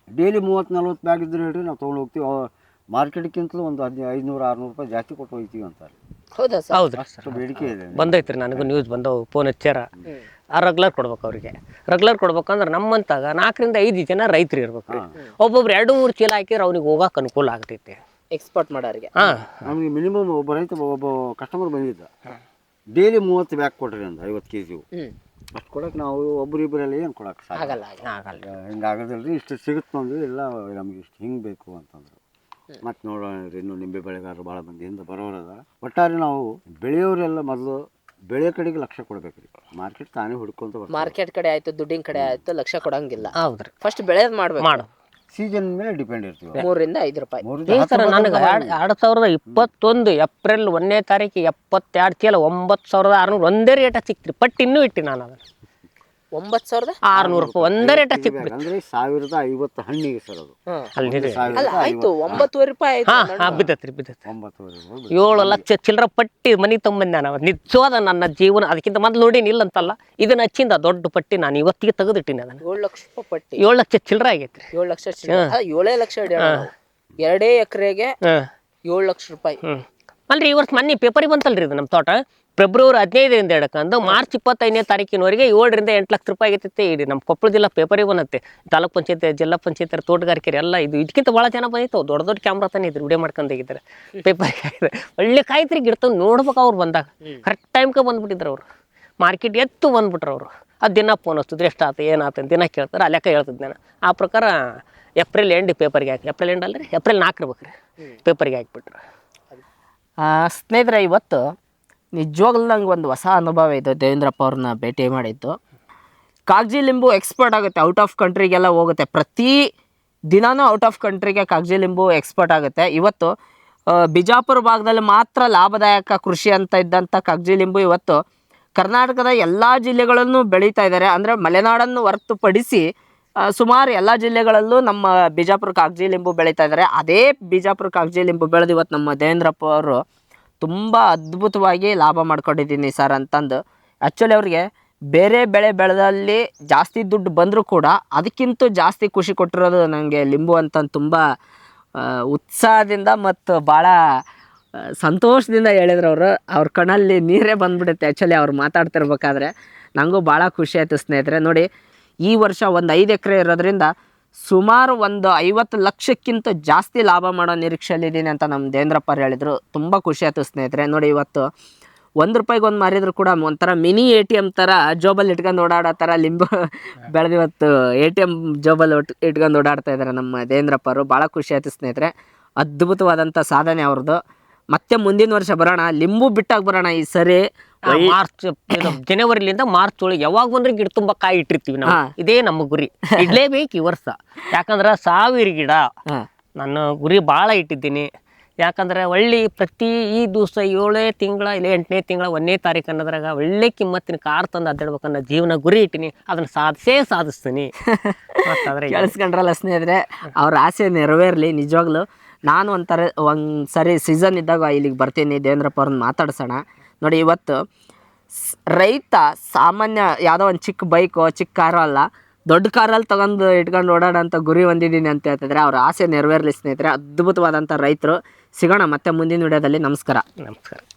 ಡೈಲಿ ಮೂವತ್ತು ನಲ್ವತ್ತು ಬ್ಯಾಗ್ ಇದ್ದರೆ ಹೇಳಿರಿ ನಾವು ತೊಗೊಂಡು ಹೋಗ್ತೀವಿ. ಮಾರ್ಕೆಟ್ಗಿಂತಲೂ ಒಂದು ಹದಿನೈದು ಐದುನೂರು ಆರುನೂರು ರೂಪಾಯಿ ಜಾಸ್ತಿ ಕೊಟ್ಟು ಹೋಗ್ತೀವಿ ಅಂತಾರೆ. ಹೌದಾ ಸರ್? ಹೌದ್ರಿ ಅಷ್ಟು ಬೇಡಿಕೆ ಇದೆ ಬಂದೈತ್ರಿ ನನಗೂ ನ್ಯೂಸ್ ಬಂದವು ಫೋನ್ ಹಚ್ಚಾರ ಆ ರೆಗ್ಯುಲರ್ ಕೊಡ್ಬೇಕು ಅವರಿಗೆ. ರೆಗ್ಯುಲರ್ ಕೊಡ್ಬೇಕಂದ್ರೆ ನಮ್ಮಂತಾಗ ನಾಲ್ಕರಿಂದ ಐದು ಜನ ರೈತರು ಇರ್ಬೇಕು. ಒಬ್ಬೊಬ್ರು ಎರಡು ಮೂರು ಚೀಲ ಹಾಕಿದ್ರೆ ಅವ್ನಿಗೆ ಹೋಗಕ್ಕೆ ಅನುಕೂಲ ಆಗ್ತೈತಿ. ಎಕ್ಸ್ಪೋರ್ಟ್ ಮಾಡೋರಿಗೆ. ಹಾಂ. ನಮಗೆ ಮಿನಿಮಮ್ ಒಬ್ಬ ರೈತ ಒಬ್ಬ ಕಸ್ಟಮರ್ ಬಂದಿದ್ದ. ಡೈಲಿ ಮೂವತ್ತು ಬ್ಯಾಗ್ ಕೊಡ್ರಿ ಅಂದ್ರೆ ಐವತ್ತು ಕೆ ಜಿ ಹ್ಮ್. ಅಷ್ಟು ಕೊಡಕ್ಕೆ ನಾವು ಒಬ್ಬರಿಬ್ಬರಲ್ಲಿ ಏನು ಕೊಡಕ್ಕೆ ಸಾಧ್ಯ ಆಗಲ್ಲ ಆಗಲ್ಲ ಆಗಲ್ಲ. ಹಿಂಗೆ ಆಗೋದಿಲ್ಲ ರೀ ಇಷ್ಟು ಸಿಗುತ್ತೆ ಅಂದ್ರೆ ಇಲ್ಲ ನಮ್ಗೆ ಇಷ್ಟು ಹಿಂಗೆ ಬೇಕು ಅಂತಂದ್ರು. ಮತ್ತು ನೋಡೋಣ ಇನ್ನು ನಿಂಬೆ ಬೆಳೆಗಾರರು ಭಾಳ ಮಂದಿ ಹಿಂದೆ ಬರೋರದ ಒಟ್ಟಾರೆ ನಾವು ಬೆಳೆಯೋರೆಲ್ಲ ಮೊದಲು ಬೆಳೆ ಕಡೆಗೆ ಲಕ್ಷ್ಯ ಕೊಡ್ಬೇಕು ರೀ. ಮಾರ್ಕೆಟ್ ತಾನೇ ಹುಡ್ಕೊಂತ ಮಾರ್ಕೆಟ್ ಕಡೆ ಆಯ್ತು ದುಡ್ಡಿನ ಕಡೆ ಆಯ್ತು ಲಕ್ಷ ಕೊಡಂಗಿಲ್ಲ. ಹೌದ್ರಿ ಫಸ್ಟ್ ಬೆಳೆದ್ ಮಾಡ್ಬೇಕು. ಮಾಡು. ಸೀಸನ್ ಮೇಲೆ ಡಿಪೆಂಡ್ ಇರ್ತೀವಿ. ಮೂರರಿಂದ ಐದು ರೂಪಾಯಿ. ಮೂರಿಂದ ಈ ಹತ್ತು ನನಗೆ ಎರಡು ಎರಡು ಸಾವಿರದ ಇಪ್ಪತ್ತೊಂದು ಏಪ್ರಿಲ್ ಒಂದನೇ ತಾರೀಕು ಎಪ್ಪತ್ತೆರಡು ಚೀಲ ಒಂಬತ್ತು ಸಾವಿರದ ಆರುನೂರು ಒಂದೇ ರೇಟ ಸಿಕ್ತ್ರಿ. ಪಟ್ಟು ಇನ್ನೂ ಇಟ್ಟು ನಾನು ಅದನ್ನು. ಒಂಬತ್ತು ಸಾವಿರದ? ಆರುನೂರು ರೂಪಾಯಿ ಒಂದೇ ರೇಟ ಸಿಕ್ತ್ರಿ ಅಂದ್ರೆ ಸಾವಿರದ ಐವತ್ತು ಹಣ್ಣಿಗೆ ಸರ್ ಅದು ಅಲ್ಲಿ ಅಲ್ಲ ಆಯ್ತು ಒಂಬತ್ತುವರೆ ರೂಪಾಯಿ ಆಯ್ತು ಹಾ ಹಾಂ ಬಿದ್ದತ್ರಿ ಬಿದ್ದತ್ರಿ. ಒಂಬತ್ತುವರೆ ಹೋಗ್ಬೇಕು. ಏಳು ಲಕ್ಷ ಚಿಲ್ಲರ ಪಟ್ಟಿ ಮನಿ ತೊಂಬಂದೆ ನಾನು ನಿಜವಾದ ನನ್ನ ಜೀವನ ಅದಕ್ಕಿಂತ ಮೊದಲು ನೋಡೀನಿ ಇಲ್ಲ ಅಂತಲ್ಲ ಇದನ್ನ ಹಚ್ಚಿಂದ ದೊಡ್ಡ ಪಟ್ಟಿ ನಾನು ಇವತ್ತಿಗೆ ತೆಗೆದಿಟ್ಟಿನಿ ಅದನ್ನ. ಏಳು ಲಕ್ಷ ರೂಪಾಯಿ ಪಟ್ಟಿ. ಏಳು ಲಕ್ಷ ಚಿಲ್ಲರ ಆಗೈತ್ರಿ. ಏಳು ಲಕ್ಷ ಚಿಲ್ಲರೆ. ಆ, ಏಳೇ ಲಕ್ಷ ಹಿಡಿಯೋಣ ನಾವು. ಎರಡೇ ಎಕರೆಗೆ ಹಾಂ. ಏಳು ಲಕ್ಷ ರೂಪಾಯಿ. ಅಲ್ರಿ ಈ ವರ್ಷ ಮೊನ್ನೆ ಪೇಪರಿಗೆ ಬಂತಲ್ರಿ ಇದು ನಮ್ಮ ತೋಟ. ಫೆಬ್ರವರಿ ಹದಿನೈದರಿಂದ ಹಿಡ್ಕೊಂಡು ಮಾರ್ಚ್ ಇಪ್ಪತ್ತೈದನೇ ತಾರೀಕಿನವರೆಗೆ ಏಳರಿಂದ ಎಂಟು ಲಕ್ಷ ರೂಪಾಯಿ ಆಗೈತೆ ಇಡಿ. ನಮ್ಮ ಕೊಪ್ಪಳ ಜಿಲ್ಲಾ ಪೇಪರಿಗೆ ಬಂದತ್ತೆ ತಾಲೂಕ್ ಪಂಚಾಯತ್ ಜಿಲ್ಲಾ ಪಂಚಾಯತ್ ತೋಟಗಾರಿಕೆ ಎಲ್ಲ ಇದು ಇದಕ್ಕಿಂತ ಭಾಳ ಜನ ಬಂದಿತ್ತು. ದೊಡ್ಡ ದೊಡ್ಡ ಕ್ಯಾಮ್ರಾ ತಾನೇ ಇದ್ರು ವಿಡಿಯೋ ಮಾಡ್ಕೊಂಡು ಹೋಗಿದ್ದಾರೆ. ಪೇಪರ್ಗೆ ಹಾಕಿದ್ರೆ ಒಳ್ಳೆ ಕಾಯ್ತ್ರಿ ತಂದು ನೋಡ್ಬೇಕು ಅವ್ರು ಬಂದಾಗ. ಕರೆಕ್ಟ್ ಟೈಮ್ಗೆ ಬಂದ್ಬಿಟ್ಟಿದ್ರು ಅವರು. ಮಾರ್ಕೆಟ್ ಎತ್ತು ಬಂದ್ಬಿಟ್ರು ಅವರು. ಅದು ದಿನ ಫೋನ್ ಹಚ್ತಿದ್ರು ಎಷ್ಟಾತು ಏನಾಯ್ತು ಅಂತ ದಿನ ಕೇಳ್ತಾರೆ. ಆ ಲೆಕ್ಕ ಹೇಳ್ತಿದ್ದೆ ನಾನು. ಆ ಪ್ರಕಾರ ಏಪ್ರಿಲ್ ಎಂಡ್ ಪೇಪರ್ಗೆ ಹಾಕಿ ಏಪ್ರಿಲ್ ಎಂಡ್ ಅಲ್ಲ ರೀ ಏಪ್ರಿಲ್ ನಾಲ್ಕು ಇರ್ಬೇಕು ರೀ ಪೇಪರ್ಗೆ ಹಾಕ್ಬಿಟ್ರು. ಸ್ನೇಹಿತರೆ, ಇವತ್ತು ನಿಜವಾಗ್ಲೂ ನಂಗೆ ಒಂದು ಹೊಸ ಅನುಭವ ಇದು. ದೇವೇಂದ್ರಪ್ಪ ಅವ್ರನ್ನ ಭೇಟಿ ಮಾಡಿದ್ದು. ಕಾಗಜಿ ಲಿಂಬು ಎಕ್ಸ್ಪರ್ಟ್ ಆಗುತ್ತೆ ಔಟ್ ಆಫ್ ಕಂಟ್ರಿಗೆಲ್ಲ ಹೋಗುತ್ತೆ. ಪ್ರತಿ ದಿನಾನೂ ಔಟ್ ಆಫ್ ಕಂಟ್ರಿಗೆ ಕಾಗಜಿ ಲಿಂಬು ಎಕ್ಸ್ಪರ್ಟ್ ಆಗುತ್ತೆ. ಇವತ್ತು ಬಿಜಾಪುರ ಭಾಗದಲ್ಲಿ ಮಾತ್ರ ಲಾಭದಾಯಕ ಕೃಷಿ ಅಂತ ಇದ್ದಂಥ ಕಾಗಜಿ ಲಿಂಬು ಇವತ್ತು ಕರ್ನಾಟಕದ ಎಲ್ಲ ಜಿಲ್ಲೆಗಳನ್ನು ಬೆಳೀತಾ ಇದ್ದಾರೆ. ಅಂದರೆ ಮಲೆನಾಡನ್ನು ಹೊರತುಪಡಿಸಿ ಸುಮಾರು ಎಲ್ಲ ಜಿಲ್ಲೆಗಳಲ್ಲೂ ನಮ್ಮ ಬಿಜಾಪುರ ಕಾಗಜಿ ಲಿಂಬು ಬೆಳೀತಾ ಇದ್ದಾರೆ ಅದೇ ಬಿಜಾಪುರ ಕಾಗಜಿ ಲಿಂಬು ಬೆಳೆದು ಇವತ್ತು ನಮ್ಮ ದೇವೇಂದ್ರಪ್ಪ ಅವರು ತುಂಬ ಅದ್ಭುತವಾಗಿ ಲಾಭ ಮಾಡ್ಕೊಂಡಿದ್ದೀನಿ ಸರ್ ಅಂತಂದು. ಆ್ಯಕ್ಚುಲಿ ಅವ್ರಿಗೆ ಬೇರೆ ಬೆಳೆ ಬೆಳೆದಲ್ಲಿ ಜಾಸ್ತಿ ದುಡ್ಡು ಬಂದರೂ ಕೂಡ ಅದಕ್ಕಿಂತ ಜಾಸ್ತಿ ಖುಷಿ ಕೊಟ್ಟಿರೋದು ನನಗೆ ಲಿಂಬು ಅಂತಂದು ತುಂಬ ಉತ್ಸಾಹದಿಂದ ಮತ್ತು ಭಾಳ ಸಂತೋಷದಿಂದ ಹೇಳಿದ್ರು ಅವರು. ಅವ್ರ ಕಣ್ಣಲ್ಲಿ ನೀರೇ ಬಂದ್ಬಿಡುತ್ತೆ. ಆ್ಯಕ್ಚುಲಿ ಅವ್ರು ಮಾತಾಡ್ತಿರ್ಬೇಕಾದ್ರೆ. ನನಗೂ ಭಾಳ ಖುಷಿ ಆಯಿತು ಸ್ನೇಹಿತರೆ. ನೋಡಿ ಈ ವರ್ಷ ಒಂದು ಐದು ಎಕರೆ ಇರೋದ್ರಿಂದ ಸುಮಾರು ಒಂದು ಐವತ್ತು ಲಕ್ಷಕ್ಕಿಂತ ಜಾಸ್ತಿ ಲಾಭ ಮಾಡೋ ನಿರೀಕ್ಷೆಯಲ್ಲಿದ್ದೀನಿ ಅಂತ ನಮ್ಮ ದೇವೇಂದ್ರಪ್ಪ ಹೇಳಿದರು. ತುಂಬ ಖುಷಿ ಆಯಿತು ಸ್ನೇಹಿತರೆ. ನೋಡಿ ಇವತ್ತು ಒಂದು ರೂಪಾಯಿಗೆ ಒಂದು ಮಾರಿದ್ರು ಕೂಡ ಒಂಥರ ಮಿನಿ ಎ ಟಿ ಎಂ ಥರ ಜೋಬಲ್ಲಿ ಇಟ್ಕೊಂಡು ಓಡಾಡೋ ಥರ ಲಿಂಬು ಬೆಳೆದಿವತ್ತು ಎ ಟಿ ಎಂ ಜೋಬಲ್ಲಿ ಒಟ್ಟು ಇಟ್ಕೊಂಡು ಓಡಾಡ್ತಾ ಇದ್ದಾರೆ ನಮ್ಮ ದೇವೇಂದ್ರಪ್ಪ ಅವರು. ಭಾಳ ಖುಷಿ ಆಯ್ತು ಸ್ನೇಹಿತರೆ. ಅದ್ಭುತವಾದಂಥ ಸಾಧನೆ ಅವ್ರದ್ದು ಮತ್ತೆ ಮುಂದಿನ ವರ್ಷ ಬರೋಣ. ಲಿಂಬು ಬಿಟ್ಟಾಗಿ ಬರೋಣ ಈ ಸರಿ. ಮಾರ್ಚ್ ಜನವರಿಲಿಂದ ಮಾರ್ಚ್ ಒಳಗೆ ಯಾವಾಗ ಬಂದ್ರೆ ಗಿಡ ತುಂಬಾ ಕಾಯಿ ಇಟ್ಟಿರ್ತೀವಿ ನಾವು. ಇದೇ ನಮ್ಮ ಗುರಿ. ಇಡ್ಲೇಬೇಕು ಈ ವರ್ಷ. ಯಾಕಂದ್ರೆ ಸಾವಿರ ಗಿಡ ನನ್ನ ನಾನು ಗುರಿ ಭಾಳ ಇಟ್ಟಿದ್ದೀನಿ. ಯಾಕಂದ್ರೆ ಒಳ್ಳೆ ಪ್ರತಿ ಈ ದಿವಸ ಏಳೇ ತಿಂಗಳ ಇಲ್ಲ ಎಂಟನೇ ತಿಂಗಳ ಒಂದನೇ ತಾರೀಕು ಅನ್ನೋದ್ರಾಗ ಒಳ್ಳೆ ಕಿಮ್ಮತ್ತಿನ ಕಾರ್ ತಂದು ಅದ್ದಾಡ್ಬೇಕನ್ನೋ ಜೀವನ ಗುರಿ ಇಟ್ಟಿನಿ. ಅದನ್ನ ಸಾಧಿಸೇ ಸಾಧಿಸ್ತೀನಿ. ಮತ್ತಾದ್ರೆ ಕೇಳಿಸ್ಕೊಂಡ್ರಲ್ಲ ಸ್ನೇಹಿತರೆ ಅವ್ರ ಆಸೆ ನೆರವೇರ್ಲಿ ನಿಜವಾಗ್ಲೂ. ನಾನು ಒಂಥರ ಒಂದು ಸರಿ ಸೀಸನ್ ಇದ್ದಾಗ ಇಲ್ಲಿಗೆ ಬರ್ತೀನಿ ದೇವೇಂದ್ರಪ್ಪ ಅವ್ರನ್ನ ಮಾತಾಡ್ಸೋಣ. ನೋಡಿ ಇವತ್ತು ರೈತ ಸಾಮಾನ್ಯ ಯಾವುದೋ ಒಂದು ಚಿಕ್ಕ ಬೈಕು, ಚಿಕ್ಕ ಕಾರೋ ಅಲ್ಲ, ದೊಡ್ಡ ಕಾರಲ್ಲಿ ತಗೊಂಡು ಇಟ್ಕೊಂಡು ಓಡಾಡೋಂಥ ಗುರಿ ಹೊಂದಿದ್ದೀನಿ ಅಂತ ಹೇಳ್ತಿದ್ರೆ ಅವ್ರ ಆಸೆ ನೆರವೇರಲಿ ಸ್ನೇಹಿತರೆ ಅದ್ಭುತವಾದಂಥ ರೈತರು. ಸಿಗೋಣ ಮತ್ತೆ ಮುಂದಿನ ವಿಡಿಯೋದಲ್ಲಿ. ನಮಸ್ಕಾರ. ನಮಸ್ಕಾರ.